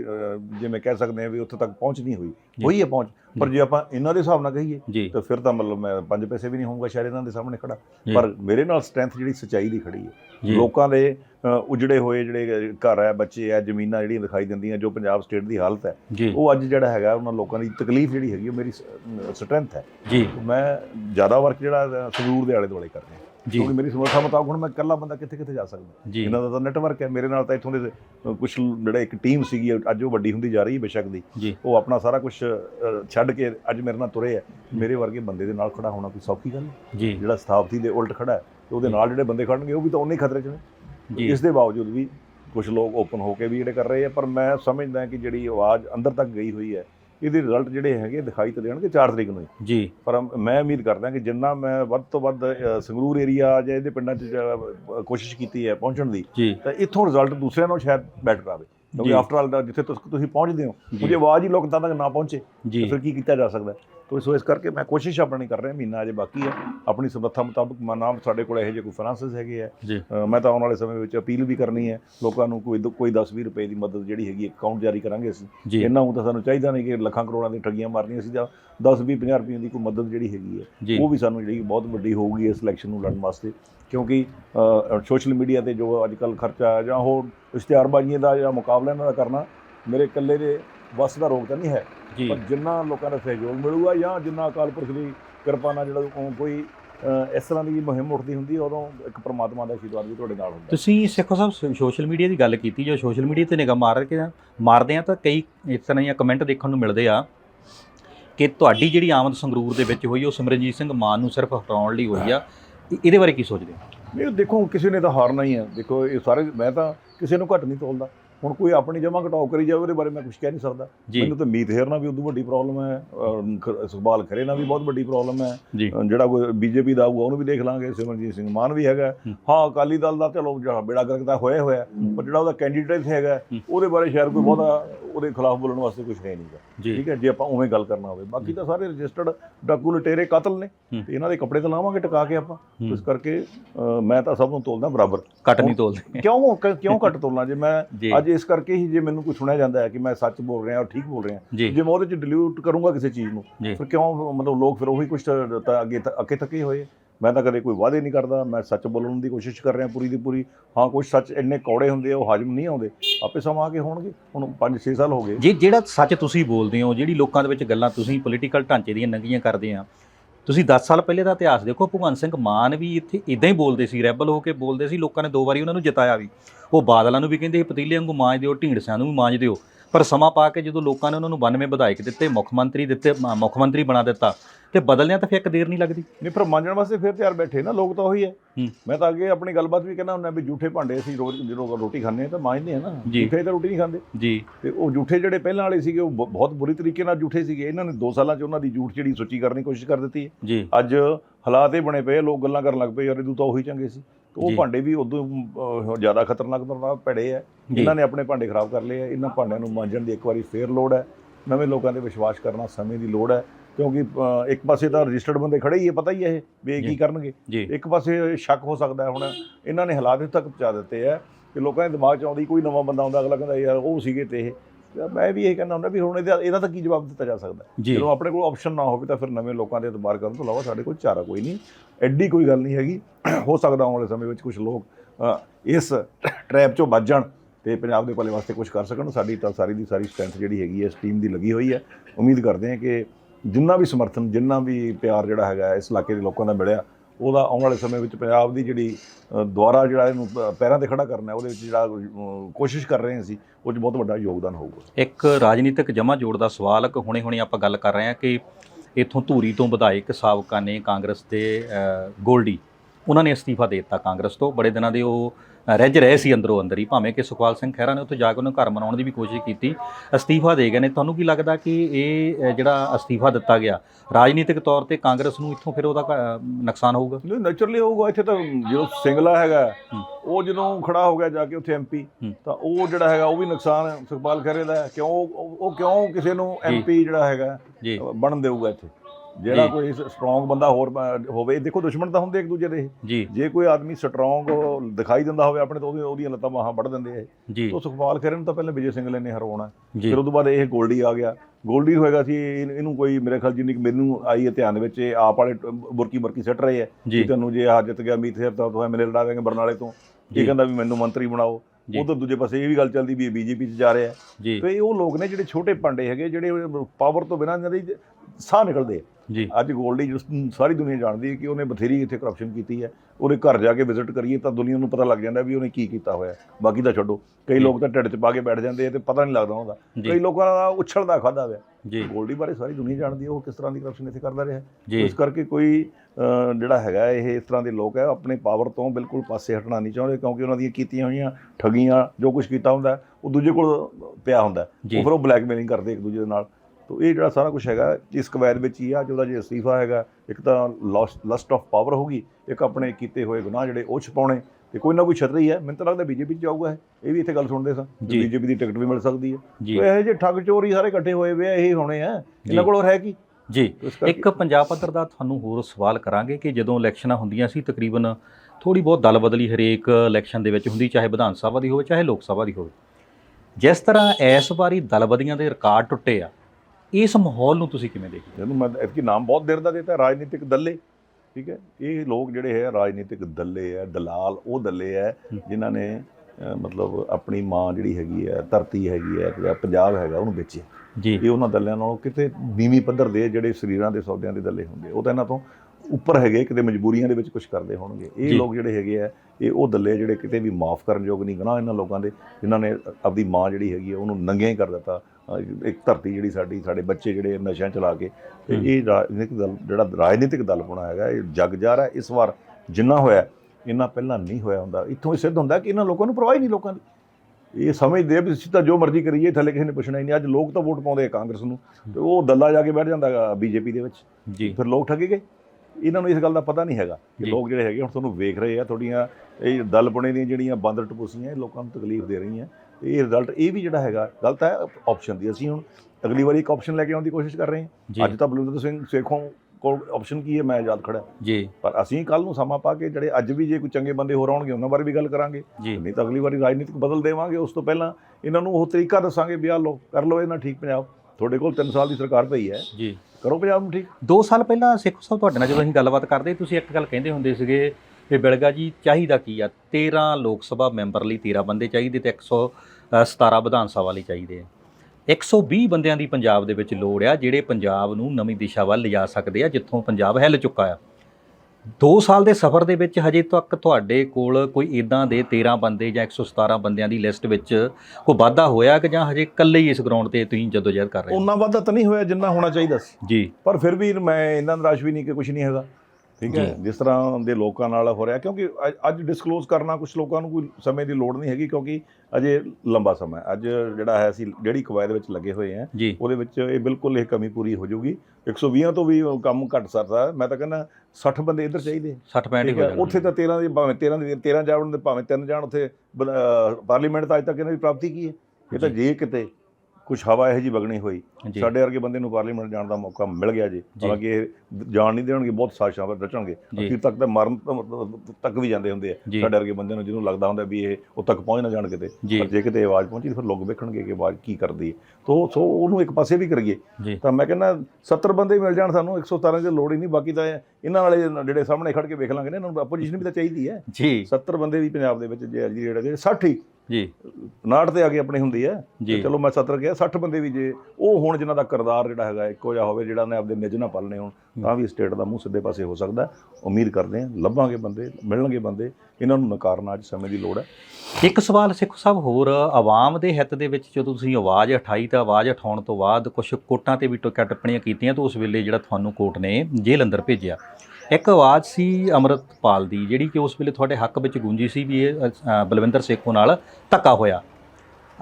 ਜਿਵੇਂ ਕਹਿ ਸਕਦੇ ਆ ਵੀ ਉੱਥੇ ਤੱਕ ਪਹੁੰਚ ਨਹੀਂ ਹੋਈ। ਹੋਈ ਹੈ ਪਹੁੰਚ ਪਰ ਜੇ ਆਪਾਂ ਇਹਨਾਂ ਦੇ ਹਿਸਾਬ ਨਾਲ ਕਹੀਏ ਤਾਂ ਫਿਰ ਤਾਂ ਮਤਲਬ ਮੈਂ ਪੰਜ ਪੈਸੇ ਵੀ ਨਹੀਂ ਹੋਊਗਾ ਸ਼ਾਇਦ ਇਹਨਾਂ ਦੇ ਸਾਹਮਣੇ ਖੜਾ। ਪਰ ਮੇਰੇ ਨਾਲ ਸਟਰੈਂਥ ਜਿਹੜੀ ਸਚਾਈ ਦੀ ਖੜੀ ਹੈ। ਲੋਕਾਂ ਦੇ ਉਜੜੇ ਹੋਏ ਜਿਹੜੇ ਘਰ ਹੈ ਬੱਚੇ ਹੈ ਜ਼ਮੀਨਾਂ ਜਿਹੜੀਆਂ ਦਿਖਾਈ ਦਿੰਦੀਆਂ ਜੋ ਪੰਜਾਬ ਸਟੇਟ ਦੀ ਹਾਲਤ ਹੈ ਉਹ ਅੱਜ ਜਿਹੜਾ ਹੈਗਾ ਉਹਨਾਂ ਲੋਕਾਂ ਦੀ ਤਕਲੀਫ ਜਿਹੜੀ ਹੈਗੀ ਉਹ ਮੇਰੀ ਸਟਰੈਂਥ ਹੈ। ਜੀ। ਮੈਂ ਜ਼ਿਆਦਾ ਵਰਕ ਜਿਹੜਾ ਸੰਗਰੂਰ ਦੇ ਆਲੇ ਦੁਆਲੇ ਕਰ ਰਿਹਾ। ਕਿਉਂਕਿ ਮੇਰੀ ਸਮਰੱਥਾ ਮੁਤਾਬਕ ਹੁਣ ਮੈਂ ਇਕੱਲਾ ਬੰਦਾ ਕਿੱਥੇ ਕਿੱਥੇ ਜਾ ਸਕਦਾ? ਇਹਨਾਂ ਦਾ ਤਾਂ ਨੈਟਵਰਕ ਹੈ। ਮੇਰੇ ਨਾਲ ਤਾਂ ਇੱਥੋਂ ਦੇ ਕੁਝ ਜਿਹੜਾ ਇੱਕ ਟੀਮ ਸੀਗੀ ਅੱਜ ਉਹ ਵੱਡੀ ਹੁੰਦੀ ਜਾ ਰਹੀ ਹੈ ਬੇਸ਼ੱਕ ਦੀ। ਉਹ ਆਪਣਾ ਸਾਰਾ ਕੁਝ ਛੱਡ ਕੇ ਅੱਜ ਮੇਰੇ ਨਾਲ ਤੁਰੇ ਹੈ ਮੇਰੇ ਵਰਗੇ ਬੰਦੇ ਦੇ ਨਾਲ ਖੜਾ ਹੋਣਾ ਕੋਈ ਸੌਖੀ ਗੱਲ ਨਹੀਂ ਜਿਹੜਾ ਸਥਾਪਤੀ ਦੇ ਉਲਟ ਖੜਾ ਹੈ ਉਹਦੇ ਨਾਲ ਜਿਹੜੇ ਬੰਦੇ ਖੜਨਗੇ ਉਹ ਵੀ ਤਾਂ ਉਨੇ ਹੀ ਖਤਰੇ 'ਚ ਨੇ। ਇਸ ਦੇ ਬਾਵਜੂਦ ਵੀ ਕੁਝ ਲੋਕ ਓਪਨ ਹੋ ਕੇ ਵੀ ਜਿਹੜੇ ਕਰ ਰਹੇ ਆ ਪਰ ਮੈਂ ਸਮਝਦਾ ਕਿ ਜਿਹੜੀ ਆਵਾਜ਼ ਅੰਦਰ ਤੱਕ ਗਈ ਹੋਈ ਹੈ ਇਹਦੇ ਰਿਜ਼ਲਟ ਜਿਹੜੇ ਹੈਗੇ ਦਿਖਾਈ ਤਾਂ ਦੇਣਗੇ 4 ਤਰੀਕ ਨੂੰ ਜੀ ਪਰ ਮੈਂ ਉਮੀਦ ਕਰਦਾ ਕਿ ਜਿੰਨਾ ਮੈਂ ਵੱਧ ਤੋਂ ਵੱਧ ਸੰਗਰੂਰ ਏਰੀਆ ਜਾਂ ਇਹਦੇ ਪਿੰਡਾਂ 'ਚ ਕੋਸ਼ਿਸ਼ ਕੀਤੀ ਹੈ ਪਹੁੰਚਣ ਦੀ ਤਾਂ ਇੱਥੋਂ ਰਿਜ਼ਲਟ ਦੂਸਰਿਆਂ ਨਾਲੋਂ ਸ਼ਾਇਦ ਬੈਟਰ ਆਵੇ ਕਿਉਂਕਿ। ਆਫਟਰ ਆਲ ਜਿੱਥੇ ਤੁਸ- ਪਹੁੰਚਦੇ ਹੋ ਜੀ। ਮੁਝੇ ਆਵਾਜ਼ ਹੀ ਲੋਕ ਤੱਕ ਨਾ ਪਹੁੰਚੇ ਫਿਰ ਕੀ ਕੀਤਾ ਜਾ ਸਕਦਾ? ਤੋ ਸੋ ਇਸ ਕਰਕੇ ਮੈਂ ਕੋਸ਼ਿਸ਼ ਆਪਣੀ ਕਰ ਰਿਹਾ ਮਹੀਨਾ ਅਜੇ ਬਾਕੀ ਹੈ। ਆਪਣੀ ਸਮਰੱਥਾ ਮੁਤਾਬਕ ਮੈਂ ਨਾਮ ਸਾਡੇ ਕੋਲ ਇਹੋ ਜਿਹੇ ਕੋਈ ਫਾਈਨਾਂਸਸ ਹੈਗੇ ਆ। ਮੈਂ ਤਾਂ ਆਉਣ ਵਾਲੇ ਸਮੇਂ ਵਿੱਚ ਅਪੀਲ ਵੀ ਕਰਨੀ ਹੈ ਲੋਕਾਂ ਨੂੰ ਕੋਈ ਕੋਈ 10-20 ਰੁਪਏ ਦੀ ਮਦਦ ਜਿਹੜੀ ਹੈਗੀ ਅਕਾਊਂਟ ਜਾਰੀ ਕਰਾਂਗੇ ਅਸੀਂ। ਇੰਨਾ ਹੁਣ ਤਾਂ ਸਾਨੂੰ ਚਾਹੀਦਾ ਨਹੀਂ ਕਿ ਲੱਖਾਂ ਕਰੋੜਾਂ ਦੀ ਠੱਗੀਆਂ ਮਾਰਨੀਆਂ ਅਸੀਂ ਤਾਂ 10-20 50 ਰੁਪਏ ਦੀ ਕੋਈ ਮਦਦ ਜਿਹੜੀ ਹੈਗੀ ਹੈ ਉਹ ਵੀ ਸਾਨੂੰ ਜਿਹੜੀ ਬਹੁਤ ਵੱਡੀ ਹੋਊਗੀ ਇਸ ਇਲੈਕਸ਼ਨ ਨੂੰ ਲੜਨ ਵਾਸਤੇ। ਕਿਉਂਕਿ ਸੋਸ਼ਲ ਮੀਡੀਆ ਤੇ ਜੋ ਅੱਜ ਕੱਲ ਖਰਚਾ ਜਾਂ ਹੋਰ ਇਸ਼ਤਿਹਾਰਬਾਜ਼ੀਆਂ ਦਾ ਜਾਂ ਮੁਕਾਬਲਾ ਇਹਨਾਂ ਦਾ ਕਰਨਾ ਮੇਰੇ ਇਕੱਲੇ ਦੇ ਵੱਸ ਦਾ ਰੋਗ ਤਾਂ ਨਹੀਂ ਹੈ। ਜੀ। ਪਰ ਜਿੰਨਾ ਲੋਕਾਂ ਦਾ ਸਹਿਯੋਗ ਮਿਲੂਗਾ ਜਾਂ ਜਿੰਨਾ ਅਕਾਲ ਪੁਰਖ ਦੀ ਕਿਰਪਾ ਨਾਲ ਜਿਹੜਾ ਕੋਈ ਇਸ ਤਰ੍ਹਾਂ ਦੀ ਮੁਹਿੰਮ ਉੱਠਦੀ ਹੁੰਦੀ ਹੈ ਉਦੋਂ ਇੱਕ ਪ੍ਰਮਾਤਮਾ ਦਾ ਆਸ਼ੀਰਵਾਦ ਵੀ ਤੁਹਾਡੇ ਨਾਲ ਹੁੰਦਾ। ਤੁਸੀਂ ਸਿੱਖੋ ਸਾਹਿਬ ਸੋਸ਼ਲ ਮੀਡੀਆ ਦੀ ਗੱਲ ਕੀਤੀ ਜੋ ਸੋਸ਼ਲ ਮੀਡੀਆ ਤੇ ਨਿਗਾਹ ਮਾਰ ਕੇ ਮਾਰਦੇ ਆ ਤਾਂ ਕਈ ਇਸ ਤਰ੍ਹਾਂ ਦੀਆਂ ਕਮੈਂਟ ਦੇਖਣ ਨੂੰ ਮਿਲਦੇ ਆ ਕਿ ਤੁਹਾਡੀ ਜਿਹੜੀ ਆਮਦ ਸੰਗਰੂਰ ਦੇ ਵਿੱਚ ਹੋਈ ਉਹ ਸਿਮਰਨਜੀਤ ਸਿੰਘ ਮਾਨ ਨੂੰ ਸਿਰਫ ਹਟਾਉਣ ਲਈ ਹੋਈ ਆ। ਇਹ- ਇਹਦੇ ਬਾਰੇ ਕੀ ਸੋਚਦੇ ਹੋ? ਨਹੀਂ ਦੇਖੋ ਕਿਸੇ ਨੇ ਤਾਂ ਹਾਰਨਾ ਹੀ ਹੈ ਦੇਖੋ ਇਹ ਸਾਰੇ ਮੈਂ ਤਾਂ ਕਿਸੇ ਨੂੰ ਘੱਟ ਨਹੀਂ ਤੋਲਦਾ। ਹੁਣ ਕੋਈ ਆਪਣੀ ਜਮਾ ਘਟਾਓ ਕਰੀ ਜਾਵੇ ਉਹਦੇ ਬਾਰੇ ਮੈਂ ਕੁਝ ਕਹਿ ਨਹੀਂ ਸਕਦਾ। ਮੈਨੂੰ ਤਾਂ ਮੀਤ ਹੇਰ ਨਾਲ ਵੀ ਉਦੋਂ ਵੱਡੀ ਪ੍ਰੋਬਲਮ ਹੈ ਸੁਖਬਾਲ ਖਰੇ ਨਾਲ ਵੀ ਬਹੁਤ ਵੱਡੀ ਪ੍ਰੋਬਲਮ ਹੈ। ਜਿਹੜਾ ਕੋਈ ਬੀਜੇਪੀ ਦਾ ਆਊਗਾ ਉਹਨੂੰ ਵੀ ਦੇਖ ਲਾਂਗੇ ਸਿਮਰਜੀਤ ਸਿੰਘ ਮਾਨ ਵੀ ਹੈਗਾ। ਹੂੰ। ਅਕਾਲੀ ਦਲ ਦਾ ਚਲੋ ਜਿਹੜਾ ਬੇੜਾ ਗਰਕ ਤਾਂ ਹੋਇਆ ਹੋਇਆ ਪਰ ਜਿਹੜਾ ਉਹਦਾ ਕੈਂਡੀਡੇਟ ਹੈਗਾ। ਉਹਦੇ ਬਾਰੇ ਸ਼ਾਇਦ ਕੋਈ ਬਹੁਤਾ ਉਹਦੇ ਖਿਲਾਫ ਬੋਲਣ ਵਾਸਤੇ ਕੁਝ ਹੈ ਨਹੀਂਗਾ। ਠੀਕ ਹੈ ਜੇ ਆਪਾਂ ਉਵੇਂ ਗੱਲ ਕਰਨਾ ਹੋਵੇ। ਬਾਕੀ ਤਾਂ ਸਾਰੇ ਰਜਿਸਟਰਡ ਡਾਕੂ ਲਟੇਰੇ ਕਤਲ ਨੇ। ਤੇ ਇਹਨਾਂ ਦੇ ਕੱਪੜੇ ਤਾਂ ਲਾਵਾਂਗੇ ਟਿਕਾ ਕੇ ਆਪਾਂ। ਇਸ ਕਰਕੇ ਮੈਂ ਤਾਂ ਸਭ ਨੂੰ ਤੋਲਦਾ ਬਰਾਬਰ। ਘੱਟ ਨਹੀਂ ਤੋਲਦੇ। ਕਿਉਂ ਕਿਉਂ ਘੱਟ ਤੋਲਣਾ? ਜੇ ਮੈਂ ਅੱਜ ਇਸ ਕਰਕੇ ਹੀ ਜੇ ਮੈਨੂੰ ਕੋਈ ਸੁਣਿਆ ਜਾਂਦਾ ਹੈ ਕਿ ਮੈਂ ਸੱਚ ਬੋਲ ਰਿਹਾ ਔਰ ਠੀਕ ਬੋਲ ਰਿਹਾ ਜੀ। ਜੇ ਮੈਂ ਉਹਦੇ ਚ ਡਿਲੀਟ ਕਰੂੰਗਾ ਕਿਸੇ ਚੀਜ਼ ਨੂੰ ਫਿਰ ਕਿਉਂ ਮਤਲਬ ਲੋਕ ਫਿਰ ਉਹੀ ਕੁਝ ਤਾਂ ਅੱਗੇ ਅੱਗੇ ਤੱਕ ਹੀ ਹੋਏ ਮੈਂ ਤਾਂ ਕਦੇ ਕੋਈ ਵਾਅਦੇ ਨਹੀਂ ਕਰਦਾ ਮੈਂ ਸੱਚ ਬੋਲਣ ਦੀ ਕੋਸ਼ਿਸ਼ ਕਰ ਰਿਹਾ ਪੂਰੀ ਦੀ ਪੂਰੀ। ਹਾਂ ਕੁਝ ਸੱਚ ਇੰਨੇ ਕੌੜੇ ਹੁੰਦੇ ਆ ਉਹ ਹਜਮ ਨਹੀਂ ਆਉਂਦੇ ਆਪੇ ਸਮਾਂ ਆ ਕੇ ਹੋਣਗੇ ਹੁਣ 5-6 ਸਾਲ ਹੋ ਗਏ। ਜੀ ਜਿਹੜਾ ਸੱਚ ਤੁਸੀਂ ਬੋਲਦੇ ਹੋ ਜਿਹੜੀ ਲੋਕਾਂ ਦੇ ਵਿੱਚ ਗੱਲਾਂ ਤੁਸੀਂ ਪੋਲੀਟੀਕਲ ਢਾਂਚੇ ਦੀਆਂ ਨੰਗੀਆਂ ਕਰਦੇ ਆ ਤੁਸੀਂ 10 ਸਾਲ ਪਹਿਲੇ ਦਾ ਇਤਿਹਾਸ ਦੇਖੋ ਭਗਵੰਤ ਸਿੰਘ ਮਾਨ ਵੀ ਇੱਥੇ ਇਦਾਂ ਹੀ ਬੋਲਦੇ ਸੀ ਰੈਬਲ ਹੋ ਕੇ ਬੋਲਦੇ ਸੀ ਲੋਕਾਂ ਨੇ ਦੋ ਵਾਰੀ ਉਹਨਾਂ ਨੂੰ ਜਿਤਾਇਆ ਵੀ। ਉਹ ਬਾਦਲਾਂ ਨੂੰ ਵੀ ਕਹਿੰਦੇ ਸੀ ਪਤੀਲੇ ਵਾਂਗੂ ਮਾਂਜ ਦਿਓ ਢੀਂਡਸਿਆਂ ਨੂੰ ਵੀ ਮਾਂਜ ਦਿਓ। ਪਰ ਸਮਾਂ ਪਾ ਕੇ ਜਦੋਂ ਲੋਕਾਂ ਨੇ ਉਹਨਾਂ ਨੂੰ 92 ਵਿਧਾਇਕ ਦਿੱਤੇ ਮੁੱਖ ਮੰਤਰੀ ਦਿੱਤੇ ਮ- ਮੁੱਖ ਮੰਤਰੀ ਬਣਾ ਦਿੱਤਾ ਤੇ ਬਦਲਿਆਂ ਤਾਂ ਫਿਰ ਇੱਕ ਦੇਰ ਨਹੀਂ ਲੱਗਦੀ। ਨਹੀਂ ਫਿਰ ਮਾਂਜਣ ਵਾਸਤੇ ਫਿਰ ਤਿਆਰ ਬੈਠੇ ਨਾ ਲੋਕ ਤਾਂ ਉਹੀ ਹੈ। ਹੂੰ। ਮੈਂ ਤਾਂ ਅੱਗੇ ਆਪਣੀ ਗੱਲਬਾਤ ਵੀ ਕਹਿੰਦਾ ਹੁੰਦਾ ਵੀ ਝੂਠੇ ਭਾਂਡੇ ਅਸੀਂ ਰੋਜ਼ ਜਦੋਂ ਰੋਟੀ ਖਾਂਦੇ ਹਾਂ ਤਾਂ ਮਾਂਜਦੇ ਆ ਨਾ। ਜੀ। ਝੂਠੇ ਤਾਂ ਰੋਟੀ ਨਹੀਂ ਖਾਂਦੇ। ਜੀ। ਤੇ ਉਹ ਝੂਠੇ ਜਿਹੜੇ ਪਹਿਲਾਂ ਵਾਲੇ ਸੀਗੇ ਉਹ ਬ- ਬਹੁਤ ਬੁਰੀ ਤਰੀਕੇ ਨਾਲ ਝੂਠੇ ਸੀਗੇ। ਇਹਨਾਂ ਨੇ 2 ਸਾਲਾਂ 'ਚ ਉਹਨਾਂ ਦੀ ਝੂਠ ਜਿਹੜੀ ਸੁੱਚੀ ਕਰਨ ਦੀ ਕੋਸ਼ਿਸ਼ ਕਰ ਦਿੱਤੀ ਹੈ। ਜੀ। ਅੱਜ ਹਾਲਾਤ ਇਹ ਬਣੇ ਪਏ ਆ, ਲੋਕ ਗੱਲਾਂ ਕਰਨ ਲੱਗ ਪਏ ਯਾਰ ਇਹਦੂ ਤਾਂ ਉਹੀ ਚੰਗੇ ਸੀ। ਉਹ। ਭਾਂਡੇ ਵੀ ਉਦੋਂ ਜ਼ਿਆਦਾ ਖਤਰਨਾਕ ਤੋਂ ਭੜੇ ਆ। ਜੀ। ਇਹਨਾਂ ਨੇ ਆਪਣੇ ਭਾਂਡੇ ਖਰਾਬ ਕਰ ਲਏ ਆ। ਇਹਨਾਂ ਭਾਂਡਿਆਂ ਨੂੰ ਮਾਂਜਣ ਦੀ ਇੱਕ ਵਾਰੀ ਫੇਰ ਲੋੜ ਹੈ। ਨਵੇਂ ਲੋਕਾਂ ਦੇ ਵਿਸ਼ਵਾਸ ਕਰਨਾ ਸਮੇਂ ਦੀ ਲੋੜ ਹੈ। ਕਿਉਂਕਿ ਇੱਕ ਪਾਸੇ ਤਾਂ ਰਜਿਸਟਰਡ ਬੰਦੇ ਖੜੇ ਹੀ ਹੈ ਪਤਾ ਹੀ ਹੈ ਇਹ ਵੀ ਇਹ। ਕੀ ਕਰਨਗੇ। ਇੱਕ ਪਾਸੇ ਸ਼ੱਕ ਹੋ ਸਕਦਾ ਹੈ ਹੁਣ। ਇਹਨਾਂ ਨੇ ਹਾਲਾਤ ਤੱਕ ਪਹੁੰਚਾ ਦਿੱਤੇ ਆ ਕਿ ਲੋਕਾਂ ਦੇ ਦਿਮਾਗ 'ਚ ਆਉਂਦੀ ਕੋਈ ਨਵਾਂ ਬੰਦਾ ਆਉਂਦਾ ਅਗਲਾ ਕਹਿੰਦਾ ਯਾਰ ਉਹ ਸੀਗੇ ਤੇ ਇਹ। ਮੈਂ ਵੀ ਇਹ ਕਹਿੰਦਾ ਹੁੰਦਾ ਵੀ ਹੁਣ ਇਹਦਾ ਇਹਦਾ ਤਾਂ ਕੀ ਜਵਾਬ ਦਿੱਤਾ ਜਾ ਸਕਦਾ? ਜਦੋਂ ਆਪਣੇ ਕੋਲ ਆਪਸ਼ਨ ਨਾ ਹੋਵੇ ਤਾਂ ਫਿਰ ਨਵੇਂ ਲੋਕਾਂ ਦੇ ਇਤਬਾਰ ਕਰਨ ਤੋਂ ਇਲਾਵਾ ਸਾਡੇ ਕੋਲ ਚਾਰਾ ਕੋਈ ਨਹੀਂ। ਐਡੀ ਕੋਈ ਗੱਲ ਨਹੀਂ ਹੈਗੀ। ਹੋ ਸਕਦਾ ਆਉਣ ਵਾਲੇ ਸਮੇਂ ਵਿੱਚ ਕੁਝ ਲੋਕ ਇਸ ਟ੍ਰੈਪ 'ਚੋਂ ਬਚ ਜਾਣ ਤੇ ਪੰਜਾਬ ਦੇ ਭਲੇ ਵਾਸਤੇ ਕੁਝ ਕਰ ਸਕਣ। ਸਾਡੀ ਤਾਂ ਸਾਰੀ ਦੀ ਸਾਰੀ ਸਟਰੈਂਥ ਜਿਹੜੀ ਹੈਗੀ ਹੈ ਇਸ ਟੀਮ ਦੀ ਲੱਗੀ ਹੋਈ ਹੈ। ਉਮੀਦ ਕਰਦੇ ਹਾਂ ਕਿ ਜਿੰਨਾ ਵੀ ਸਮਰਥਨ ਜਿੰਨਾ ਵੀ ਪਿਆਰ ਜਿਹੜਾ ਹੈਗਾ ਇਸ ਇਲਾਕੇ ਦੇ ਲੋਕਾਂ ਦਾ ਮਿਲਿਆ ਉਹਦਾ ਆਉਣ ਵਾਲੇ ਸਮੇਂ ਵਿੱਚ ਪੰਜਾਬ ਦੀ ਜਿਹੜੀ ਦੁਆਰਾ ਜਿਹੜਾ ਇਹਨੂੰ ਪੈਰਾਂ ਤੇ ਖੜਾ ਕਰਨਾ ਉਹਦੇ ਵਿੱਚ ਜਿਹੜਾ ਕੋਸ਼ਿਸ਼ ਕਰ ਰਹੇ ਹਾਂ ਅਸੀਂ, ਉਹ 'ਚ ਬਹੁਤ ਵੱਡਾ ਯੋਗਦਾਨ ਹੋਊਗਾ। ਇੱਕ ਰਾਜਨੀਤਿਕ ਜਮਾ ਜੋੜ ਦਾ ਸਵਾਲ ਕਿ ਹੁਣੇ ਹੁਣੇ ਆਪਾਂ ਗੱਲ ਕਰ ਰਹੇ ਹਾਂ ਕਿ ਇਥੋਂ ਧੂਰੀ ਤੋਂ ਵਿਧਾਇਕ ਸਾਬਕਾ ਨੇ ਕਾਂਗਰਸ ਦੇ ਗੋਲਡੀ, ਉਹਨਾਂ ਨੇ ਅਸਤੀਫਾ ਦੇ ਦਿੱਤਾ ਕਾਂਗਰਸ ਤੋਂ। ਬੜੇ ਦਿਨਾਂ ਦੇ ਉਹ ਰਿੱਝ ਰਹੇ ਸੀ ਅੰਦਰੋਂ ਅੰਦਰ ਹੀ ਭਾਵੇਂ ਕਿ ਸੁਖਵਾਲ ਸਿੰਘ ਖਹਿਰਾ ਨੇ ਉੱਥੇ ਜਾ ਕੇ ਉਹਨੂੰ ਘਰ ਮਨਾਉਣ ਦੀ ਵੀ ਕੋਸ਼ਿਸ਼ ਕੀਤੀ ਅਸਤੀਫਾ ਦੇ ਗਏ ਨੇ ਤੁਹਾਨੂੰ ਕੀ ਲੱਗਦਾ ਕਿ ਇਹ ਜਿਹੜਾ ਅਸਤੀਫਾ ਦਿੱਤਾ ਗਿਆ ਰਾਜਨੀਤਿਕ ਤੌਰ ਤੇ ਕਾਂਗਰਸ ਨੂੰ ਇੱਥੋਂ ਫਿਰ ਉਹਦਾ ਨੁਕਸਾਨ ਹੋਊਗਾ ਨਹੀਂ ਨੇਚਰਲੀ ਹੋਊਗਾ ਇੱਥੇ ਤਾਂ ਜਦੋਂ ਸਿੰਗਲਾ ਹੈਗਾ। ਉਹ ਜਦੋਂ ਖੜਾ ਹੋ ਗਿਆ ਜਾ ਕੇ ਉੱਥੇ ਐਮਪੀ। ਤਾਂ ਉਹ ਜਿਹੜਾ ਹੈਗਾ ਉਹ ਵੀ ਨੁਕਸਾਨ ਸੁਖਪਾਲ ਖਹਿਰੇ ਦਾ। ਕਿਉਂ ਉਹ ਕਿਉਂ ਕਿਸੇ ਨੂੰ। ਐਮਪੀ ਜਿਹੜਾ ਹੈਗਾ ਬਣਨ ਦੇਊਗਾ ਇੱਥੇ ਜਿਹੜਾ। ਕੋਈ ਸਟਰੋਂਗ ਬੰਦਾ ਹੋਰ ਹੋਵੇ ਦੇਖੋ ਦੁਸ਼ਮਣ ਤਾਂ ਹੁੰਦੇ ਇੱਕ ਦੂਜੇ ਦੇ। ਜੀ। ਕੋਈ ਆਦਮੀ ਸਟਰੋਂਗ ਦਿਖਾਈ ਦਿੰਦਾ ਹੋਵੇ ਆਪਣੇ ਤੋਂ ਉਹਦੀ- ਉਹਦੀਆਂ ਲੱਤਾਂ ਬਾਹਾਂ ਵੱਢ ਦਿੰਦੇ ਆ ਜੀ। ਤਾਂ ਸੁਖਪਾਲ ਖਹਿਰੇ ਨੂੰ ਤਾਂ ਪਹਿਲਾਂ ਵਿਜੇ ਸਿੰਘਲੇ ਨੇ ਹਰਾਉਣਾ ਫਿਰ ਉਦੋਂ ਬਾਅਦ ਇਹ ਗੋਲਡੀ ਆ ਗਿਆ। ਗੋਲਡੀ ਹੋਏਗਾ ਸੀ ਇਹਨੂੰ ਕੋਈ ਮੇਰੇ ਖਿਆਲ ਜਿੰਨੀ ਮੈਨੂੰ ਆਈ ਹੈ ਧਿਆਨ ਵਿੱਚ ਇਹ ਆਪ ਵਾਲੇ ਬੁਰਕੀ ਬੁਰਕੀ ਸੱਟ ਰਹੇ ਆ। ਜੀ। ਕਿ ਤੈਨੂੰ ਜੇ ਆ ਜਿੱਤ ਗਿਆ ਮੀਤ ਸਾਹਿਬ ਤਾਂ ਤੁਹਾਨੂੰ ਐਮਐਲਏ ਲੜਾ ਬਰਨਾਲੇ ਤੋਂ। ਇਹ ਕਹਿੰਦਾ ਵੀ ਮੈਨੂੰ ਮੰਤਰੀ ਬਣਾਓ। ਉਧਰ ਦੂਜੇ ਪਾਸੇ ਇਹ ਵੀ ਗੱਲ ਚੱਲਦੀ ਵੀ ਇਹ ਬੀਜੇਪੀ 'ਚ ਜਾ ਰਿਹਾ ਤੇ ਇਹ ਉਹ ਲੋਕ ਨੇ ਜਿਹੜੇ ਛੋਟੇ ਭਾਂਡੇ ਹੈਗੇ ਜਿਹੜੇ ਪਾਵਰ ਤੋਂ ਬਿਨਾਂ ਇਹਨਾਂ ਦੇ ਸਾਹ ਨਿਕਲਦੇ ਆ। ਜੀ। ਅੱਜ ਗੋਲਡੀ ਜਿਸ ਨੂੰ ਸਾਰੀ ਦੁਨੀਆ ਜਾਣਦੀ ਹੈ ਕਿ ਉਹਨੇ ਬਥੇਰੀ ਇੱਥੇ ਕਰਪਸ਼ਨ ਕੀਤੀ ਹੈ। ਉਹਦੇ ਘਰ ਜਾ ਕੇ ਵਿਜ਼ਿਟ ਕਰੀਏ ਤਾਂ ਦੁਨੀਆ ਨੂੰ ਪਤਾ ਲੱਗ ਜਾਂਦਾ ਵੀ ਉਹਨੇ ਕੀ ਕੀਤਾ ਹੋਇਆ ਬਾਕੀ ਤਾਂ ਛੱਡੋ ਕਈ। ਲੋਕ ਤਾਂ ਢਿੱਡ 'ਚ ਪਾ ਕੇ ਬੈਠ ਜਾਂਦੇ ਆ ਤੇ ਪਤਾ ਨਹੀਂ ਲੱਗਦਾ ਉਹਦਾ। ਕਈ ਲੋਕਾਂ ਦਾ ਉਛਲਦਾ ਖਾਦਾ ਹੋਇਆ। ਜੀ। ਗੋਲਡੀ ਬਾਰੇ ਸਾਰੀ ਦੁਨੀਆ ਜਾਣਦੀ ਹੈ ਉਹ ਕਿਸ ਤਰ੍ਹਾਂ ਦੀ ਕਰਪਸ਼ਨ ਇੱਥੇ ਕਰਦਾ ਰਿਹਾ ਜੀ। ਇਸ ਕਰਕੇ ਕੋਈ ਜਿਹੜਾ ਹੈਗਾ ਇਹ ਇਸ ਤਰ੍ਹਾਂ ਦੇ ਲੋਕ ਹੈ ਆਪਣੇ ਪਾਵਰ ਤੋਂ ਬਿਲਕੁਲ ਪਾਸੇ ਹਟਣਾ ਨਹੀਂ ਚਾਹੁੰਦੇ ਕਿਉਂਕਿ ਉਹਨਾਂ ਦੀਆਂ ਕੀਤੀਆਂ ਹੋਈਆਂ ਠੱਗੀਆਂ ਜੋ ਕੁਝ ਕੀਤਾ ਹੁੰਦਾ ਉਹ ਦੂਜੇ ਕੋਲ ਪਿਆ ਹੁੰਦਾ। ਉਹ ਫਿਰ ਉਹ ਬਲੈਕਮੇਲਿੰਗ ਕਰਦੇ ਇੱਕ ਦੂਜੇ ਦੇ ਨਾਲ। ਤੋ ਇਹ ਜਿਹੜਾ ਸਾਰਾ ਕੁਝ ਹੈਗਾ ਇਸ ਕਵੈਦ ਵਿੱਚ ਹੀ ਆ ਜਿਹਦਾ ਜੇ ਅਸਤੀਫਾ ਹੈਗਾ ਇੱਕ ਤਾਂ ਲਸਟ ਆਫ ਪਾਵਰ ਹੋਗੀ ਇੱਕ ਆਪਣੇ ਕੀਤੇ ਹੋਏ ਗੁਨਾਹ ਜਿਹੜੇ ਉਹ ਛਪਾਉਣੇ ਤੇ ਕੋਈ ਨਾ ਕੋਈ ਛਤਰੀ ਹੈ। ਮੈਨੂੰ ਤਾਂ ਲੱਗਦਾ ਬੀਜੇਪੀ 'ਚ ਜਾਊਗਾ ਇਹ। ਵੀ ਇੱਥੇ ਗੱਲ ਸੁਣਦੇ ਸਾਂ ਜੀ। ਬੀਜੇਪੀ ਦੀ ਟਿਕਟ ਵੀ ਮਿਲ ਸਕਦੀ ਹੈ। ਜੀ। ਤੋ ਇਹੋ ਜਿਹੇ ਠੱਗ ਚੋਰ ਸਾਰੇ ਇਕੱਠੇ ਹੋਏ ਵੇ ਇਹ ਹੋਣੇ ਆ। ਜੀ। ਇਹਨਾਂ ਕੋਲ ਹੋਰ ਹੈ ਕੀ? ਜੀ। ਇੱਕ ਪੰਜਾਬ ਪੱਧਰ ਦਾ ਤੁਹਾਨੂੰ ਹੋਰ ਸਵਾਲ ਕਰਾਂਗੇ ਕਿ ਜਦੋਂ ਇਲੈਕਸ਼ਨਾਂ ਹੁੰਦੀਆਂ ਸੀ ਤਕਰੀਬਨ ਥੋੜੀ ਬਹੁਤ ਦਲ ਬਦਲੀ ਹਰੇਕ ਇਲੈਕਸ਼ਨ ਦੇ ਵਿੱਚ ਹੁੰਦੀ ਚਾਹੇ ਵਿਧਾਨ ਸਭਾ ਦੀ ਹੋਵੇ ਚਾਹੇ ਲੋਕ ਸਭਾ ਦੀ ਹੋਵੇ। ਜਿਸ ਤਰ੍ਹਾਂ ਇਸ ਵਾਰੀ ਦਲ ਬਦਲੀਆਂ ਦੇ ਰਿਕਾਰਡ ਟੁੱਟੇ ਆ ਇਸ ਮਾਹੌਲ ਨੂੰ ਤੁਸੀਂ ਕਿਵੇਂ ਦੇਖਦੇ ਜਿਹਨੂੰ ਮੈਂ ਇਸकी ਨਾਮ ਬਹੁਤ ਦੇਰ ਦਾ ਦਿੱਤਾ ਰਾਜਨੀਤਿਕ ਦੱਲੇ। ਠੀਕ ਹੈ? ਇਹ ਲੋਕ ਜਿਹੜੇ ਹੈ ਰਾਜਨੀਤਿਕ ਦੱਲੇ ਹੈ ਦਲਾਲ ਉਹ ਦੱਲੇ ਹੈ ਹੂੰ। ਜਿਨ੍ਹਾਂ ਨੇ ਮਤਲਬ ਆਪਣੀ ਮਾਂ ਜਿਹੜੀ ਹੈਗੀ ਹੈ ਧਰਤੀ ਹੈਗੀ ਹੈ ਪੰਜਾਬ ਹੈਗਾ ਉਹਨੂੰ ਵੇਚਿਆ। ਜੀ। ਇਹ ਉਹਨਾਂ ਦੱਲਿਆਂ ਨਾਲੋਂ ਕਿਤੇ ਨੀਵੀਂ ਪੱਧਰ ਦੇ ਜਿਹੜੇ ਸਰੀਰਾਂ ਦੇ ਸੌਦਿਆਂ ਦੇ ਦੱਲੇ ਹੁੰਦੇ ਉਹ ਤਾਂ ਇਹਨਾਂ ਤੋਂ ਉੱਪਰ ਹੈਗੇ ਕਿਤੇ ਮਜਬੂਰੀਆਂ ਦੇ ਵਿੱਚ ਕੁਝ ਕਰਦੇ ਹੋਣਗੇ। ਇਹ। ਲੋਕ ਜਿਹੜੇ ਹੈਗੇ ਆ ਇਹ ਉਹ ਦੱਲੇ ਜਿਹੜੇ ਕਿਤੇ ਵੀ ਮਾਫ ਕਰਨ ਯੋਗ ਨਹੀਂ ਗਨਾ ਇਹਨਾਂ ਲੋਕਾਂ ਦੇ ਜਿਨ੍ਹਾਂ ਨੇ ਆਪਦੀ ਮਾਂ ਜਿਹੜੀ ਹੈਗੀ ਹੈ ਉਹਨੂੰ ਨੰਗਿਆਂ ਹੀ ਕਰ ਦਿੱਤਾ। ਇੱਕ ਧਰਤੀ ਜਿਹੜੀ ਸਾਡੀ ਸਾਡੇ ਬੱਚੇ ਜਿਹੜੇ ਨਸ਼ਿਆਂ ਚਲਾ ਕੇ ਤੇ ਹੂੰ। ਇਹ ਰਾਜਨੀਤਿਕ ਦਲ ਜਿਹੜਾ ਰਾਜਨੀਤਿਕ ਦਲ ਬਣਾ ਹੈਗਾ ਇਹ ਜਗ ਜਾ ਰਿਹਾ ਇਸ ਵਾਰ ਜਿੰਨਾ ਹੋਇਆ ਇੰਨਾ ਪਹਿਲਾਂ ਨਹੀਂ ਹੋਇਆ ਹੁੰਦਾ। ਇੱਥੋਂ ਇਹ ਸਿੱਧ ਹੁੰਦਾ ਕਿ ਇਹਨਾਂ ਲੋਕਾਂ ਨੂੰ ਪਰਵਾਹ ਹੀ ਨਹੀਂ ਲੋਕਾਂ ਦੀ। ਇਹ ਸਮਝਦੇ ਆ ਵੀ ਤਾਂ ਜੋ ਮਰਜ਼ੀ ਕਰੀਏ ਥੱਲੇ ਕਿਸੇ ਨੇ ਪੁੱਛਣਾ ਹੀ ਨਹੀਂ। ਅੱਜ ਲੋਕ ਤਾਂ ਵੋਟ ਪਾਉਂਦੇ ਆ ਕਾਂਗਰਸ ਨੂੰ ਤੇ ਉਹ ਦੱਲਾ ਜਾ ਕੇ ਬੈਠ ਜਾਂਦਾ ਬੀਜੇਪੀ ਦੇ ਵਿੱਚ। ਜੀ। ਫਿਰ ਲੋਕ ਠੱਗੇ ਗਏ। ਇਹਨਾਂ ਨੂੰ ਇਸ ਗੱਲ ਦਾ ਪਤਾ ਨਹੀਂ ਹੈਗਾ ਕਿ। ਲੋਕ ਜਿਹੜੇ ਹੈਗੇ ਹੁਣ ਤੁਹਾਨੂੰ ਵੇਖ ਰਹੇ ਆ ਤੁਹਾਡੀਆਂ ਇਹ ਦਲ ਬਣੇ ਦੀਆਂ ਜਿਹੜੀਆਂ ਬਾਂਦਰ ਟਪੂਸੀਆਂ ਇਹ ਲੋਕਾਂ ਨੂੰ ਤਕਲੀਫ ਦੇ ਰਹੀਆਂ। ਇਹ ਰਿਜ਼ਲਟ ਇਹ ਵੀ ਜਿਹੜਾ ਹੈਗਾ ਗਲਤ ਹੈ ਆਪਸ਼ਨ ਦੀ। ਅਸੀਂ ਹੁਣ ਅਗਲੀ ਵਾਰੀ ਇੱਕ ਆਪਸ਼ਨ ਲੈ ਕੇ ਆਉਣ ਦੀ ਕੋਸ਼ਿਸ਼ ਕਰ ਰਹੇ ਹਾਂ। ਅੱਜ ਤਾਂ ਬਲਵਿੰਦਰ ਸਿੰਘ ਸੇਖੋਂ ਕੋਲ ਆਪਸ਼ਨ ਕੀ ਹੈ ਮੈਂ ਯਾਦ ਖੜਾ ਜੀ। ਪਰ ਅਸੀਂ ਕੱਲ ਨੂੰ ਸਮਾਂ ਪਾ ਕੇ ਜਿਹੜੇ ਅੱਜ ਵੀ ਜੇ ਕੋਈ ਚੰਗੇ ਬੰਦੇ ਹੋਰ ਆਉਣਗੇ ਉਹਨਾਂ ਬਾਰੇ ਵੀ ਗੱਲ ਕਰਾਂਗੇ। ਨਹੀਂ ਤਾਂ ਅਗਲੀ ਵਾਰੀ ਰਾਜਨੀਤਿਕ ਬਦਲ ਦੇਵਾਂਗੇ। ਉਸ ਤੋਂ ਪਹਿਲਾਂ ਇਹਨਾਂ ਨੂੰ ਉਹ ਤਰੀਕਾ ਦੱਸਾਂਗੇ ਵੀ ਆਹ ਲਓ ਕਰ ਲਓ ਇਹਨਾਂ ਠੀਕ ਪੰਜਾਬ। ਤੁਹਾਡੇ ਕੋਲ 3 ਸਾਲ ਦੀ ਸਰਕਾਰ ਪਈ ਹੈ। ਜੀ। ਕਰੋ ਪੰਜਾਬ ਨੂੰ ਠੀਕ। 2 ਸਾਲ ਪਹਿਲਾਂ ਸਿੱਖ ਸਾਹਿਬ ਤੁਹਾਡੇ ਨਾਲ ਜਦੋਂ ਅਸੀਂ ਗੱਲਬਾਤ ਕਰਦੇ ਤੁਸੀਂ ਇੱਕ ਗੱਲ ਕਹਿੰਦੇ ਹੁੰਦੇ ਸੀਗੇ ਕਿ ਬਿਲਗਾ ਜੀ ਚਾਹੀਦਾ ਕੀ ਆ? 13 ਲੋਕ ਸਭਾ ਮੈਂਬਰ ਲਈ 13 ਬੰਦੇ ਚਾਹੀਦੇ ਤੇ 117 ਵਿਧਾਨ ਸਭਾ ਲਈ ਚਾਹੀਦੇ ਆ। 120 ਬੰਦਿਆਂ ਦੀ ਪੰਜਾਬ ਦੇ ਵਿੱਚ ਲੋੜ ਆ ਜਿਹੜੇ ਪੰਜਾਬ ਨੂੰ ਨਵੀਂ ਦਿਸ਼ਾ ਵੱਲ ਲਿਜਾ ਸਕਦੇ ਆ ਜਿੱਥੋਂ ਪੰਜਾਬ ਹਿੱਲ ਚੁੱਕਾ ਆ। 2 ਸਾਲ ਦੇ ਸਫ਼ਰ ਦੇ ਵਿੱਚ ਹਜੇ ਤੱਕ ਤੁਹਾਡੇ ਕੋਲ ਕੋਈ ਇਦਾਂ ਦੇ 13 ਬੰਦੇ ਜਾਂ 117 ਬੰਦਿਆਂ ਦੀ ਲਿਸਟ ਵਿੱਚ ਕੋਈ ਵਾਧਾ ਹੋਇਆ ਕਿ ਜਾਂ ਹਜੇ ਇਕੱਲੇ ਹੀ ਇਸ ਗਰਾਊਂਡ ਤੇ ਤੁਸੀਂ ਜਦੋਜਹਿਦ ਕਰ ਰਹੇ ਹੋ? ਉਹਨਾਂ ਵਾਧਾ ਤਾਂ ਨਹੀਂ ਹੋਇਆ ਜਿੰਨਾ ਹੋਣਾ ਚਾਹੀਦਾ ਸੀ। ਜੀ। ਪਰ ਫਿਰ ਵੀ ਮੈਂ ਇੰਨਾ ਨਿਰਾਸ਼ ਵੀ ਨਹੀਂ ਕਿ ਕੁਝ ਨਹੀਂ ਹੈਗਾ। ਠੀਕ ਹੈ। ਜਿਸ ਤਰ੍ਹਾਂ ਦੇ ਲੋਕਾਂ ਨਾਲ ਹੋ ਰਿਹਾ ਕਿਉਂਕਿ ਅੱਜ- ਡਿਸਕਲੋਜ਼ ਕਰਨਾ ਕੁਝ ਲੋਕਾਂ ਨੂੰ ਕੋਈ ਸਮੇਂ ਦੀ ਲੋੜ ਨਹੀਂ ਹੈਗੀ ਕਿਉਂਕਿ ਅਜੇ ਲੰਬਾ ਸਮਾਂ ਹੈ। ਅੱਜ ਜਿਹੜਾ ਹੈ ਅਸੀਂ ਜਿਹੜੀ ਕਵਾਇਦ ਵਿੱਚ ਲੱਗੇ ਹੋਏ ਜੀ। ਉਹਦੇ ਵਿੱਚ ਇਹ ਬਿਲਕੁਲ ਇਹ ਕਮੀ ਪੂਰੀ ਹੋ ਜਾਊਗੀ। 120 ਤੋਂ ਵੀ ਕੰਮ ਘੱਟ ਸਕਦਾ। ਮੈਂ ਤਾਂ ਕਹਿੰਦਾ 60 ਬੰਦੇ ਇੱਧਰ ਚਾਹੀਦੇ 60 65 ਹੀ ਜਾਣਗੇ। ਉੱਥੇ ਤਾਂ 13 ਦੇ ਭਾਵੇਂ 13 ਦੇ 13 ਜਾਣ ਦੇ ਭਾਵੇਂ 3 ਜਾਣ ਉੱਥੇ ਪਾਰਲੀਮੈਂਟ ਤਾਂ ਅੱਜ ਤੱਕ ਇਹਨਾਂ ਦੀ ਪ੍ਰਾਪਤੀ ਕੀ ਹੈ? ਇਹ ਤਾਂ ਜੇ ਕਿਤੇ ਕੁਝ ਹਵਾ ਇਹੋ ਜੀ ਵਗਣੀ ਹੋਈ ਸਾਡੇ ਵਰਗੇ ਬੰਦੇ ਨੂੰ ਪਾਰਲੀਮੈਂਟ ਜਾਣ ਦਾ ਮੌਕਾ ਮਿਲ ਗਿਆ ਜੀ। ਹਾਲਾਂਕਿ ਇਹ ਜਾਣ ਨਹੀਂ ਦੇਣਗੇ ਬਹੁਤ ਸਾਜ਼ਿਸ਼ਾਂ ਪਰ ਰਚਣਗੇ। ਅਖੀਰ ਤੱਕ ਤਾਂ ਮਰਨ ਤੱਕ ਵੀ ਜਾਂਦੇ ਹੁੰਦੇ ਆ ਸਾਡੇ ਵਰਗੇ ਬੰਦੇ ਨੂੰ ਜਿਹਨੂੰ ਲੱਗਦਾ ਹੁੰਦਾ ਵੀ ਇਹ ਉਹ ਤੱਕ ਪਹੁੰਚ ਨਾ ਜਾਣ ਕਿਤੇ। ਜੀ। ਪਰ ਜੇ ਕਿਤੇ ਆਵਾਜ਼ ਪਹੁੰਚੀ ਫਿਰ ਲੋਕ ਵੇਖਣਗੇ ਕਿ ਆਵਾਜ਼ ਕੀ ਕਰਦੀ ਹੈ। ਤੋ ਸੋ ਉਹਨੂੰ ਇੱਕ ਪਾਸੇ ਵੀ ਕਰੀਏ। ਤਾਂ ਮੈਂ ਕਹਿੰਦਾ 70 ਬੰਦੇ ਮਿਲ ਜਾਣ ਸਾਨੂੰ 117 ਦੀ ਲੋੜ ਹੀ ਨਹੀਂ ਬਾਕੀ ਤਾਂ ਇਹ- ਇਹਨਾਂ ਵਾਲੇ ਜਿਹੜੇ ਸਾਹਮਣੇ ਖੜ ਕੇ ਵੇਖ ਲਾਂਗੇ ਨਾ ਇਹਨਾਂ ਨੂੰ ਆਪੋਜੀਸ਼ਨ ਵੀ ਤਾਂ ਚਾਹੀਦੀ ਹੈ। ਜੀ। 70 ਬੰਦੇ ਵੀ ਪੰਜਾਬ ਦੇ ਵਿੱਚ ਜੇ ਅਜੀ ਜਿਹੜੇ 60 ਹੀ ਜੀ। 59 ਤੇ ਆ ਕੇ ਆਪਣੀ ਹੁੰਦੀ ਹੈ। ਤੇ ਚਲੋ ਮੈਂ 70 ਕਿਹਾ 60 ਬੰਦੇ ਵੀ ਜੇ ਉਹ ਹੁਣ ਜਿਨ੍ਹਾਂ ਦਾ ਕਿਰਦਾਰ ਜਿਹੜਾ ਹੈਗਾ ਇੱਕੋ ਜਿਹਾ ਹੋਵੇ ਜਿਹੜਾ ਨੇ ਆਪਦੇ ਨਿੱਜ ਨਾ ਪਾਲਣੇ ਹੋਣ ਤਾਂ ਵੀ ਸਟੇਟ ਦਾ ਮੂੰਹ ਸਿੱਧੇ ਪਾਸੇ ਹੋ ਸਕਦਾ। ਉਮੀਦ ਕਰਦੇ ਹਾਂ ਲੱਭਾਂਗੇ ਬੰਦੇ ਮਿਲਣਗੇ ਬੰਦੇ ਇਹਨਾਂ ਨੂੰ ਨਕਾਰਨਾ ਅੱਜ ਸਮੇਂ ਦੀ ਲੋੜ ਹੈ। ਇੱਕ ਸਵਾਲ ਸਿੱਖੋ ਸਾਹਿਬ ਹੋਰ ਆਵਾਮ ਦੇ ਹਿੱਤ ਦੇ ਵਿੱਚ ਜਦੋਂ ਤੁਸੀਂ ਆਵਾਜ਼ ਉਠਾਈ ਤਾਂ ਆਵਾਜ਼ ਉਠਾਉਣ ਤੋਂ ਬਾਅਦ ਕੁਝ ਕੋਟਾਂ ਤੇ ਵੀ ਟੋਕਾ ਟਿੱਪਣੀਆਂ ਕੀਤੀਆਂ ਤਾਂ ਉਸ ਵੇਲੇ ਜਿਹੜਾ ਤੁਹਾਨੂੰ ਕੋਰਟ ਨੇ ਜੇਲ੍ਹ ਅੰਦਰ ਭੇਜਿਆ। ਇੱਕ ਆਵਾਜ਼ ਸੀ ਅਮਰਤਪਾਲ ਦੀ ਜਿਹੜੀ ਕਿ ਉਸ ਵੇਲੇ ਤੁਹਾਡੇ ਹੱਕ ਵਿੱਚ ਗੂੰਜੀ ਸੀ ਵੀ ਇਹ ਅ, ਬਲਵਿੰਦਰ ਸੇਖੋਂ ਨਾਲ ਧੱਕਾ ਹੋਇਆ।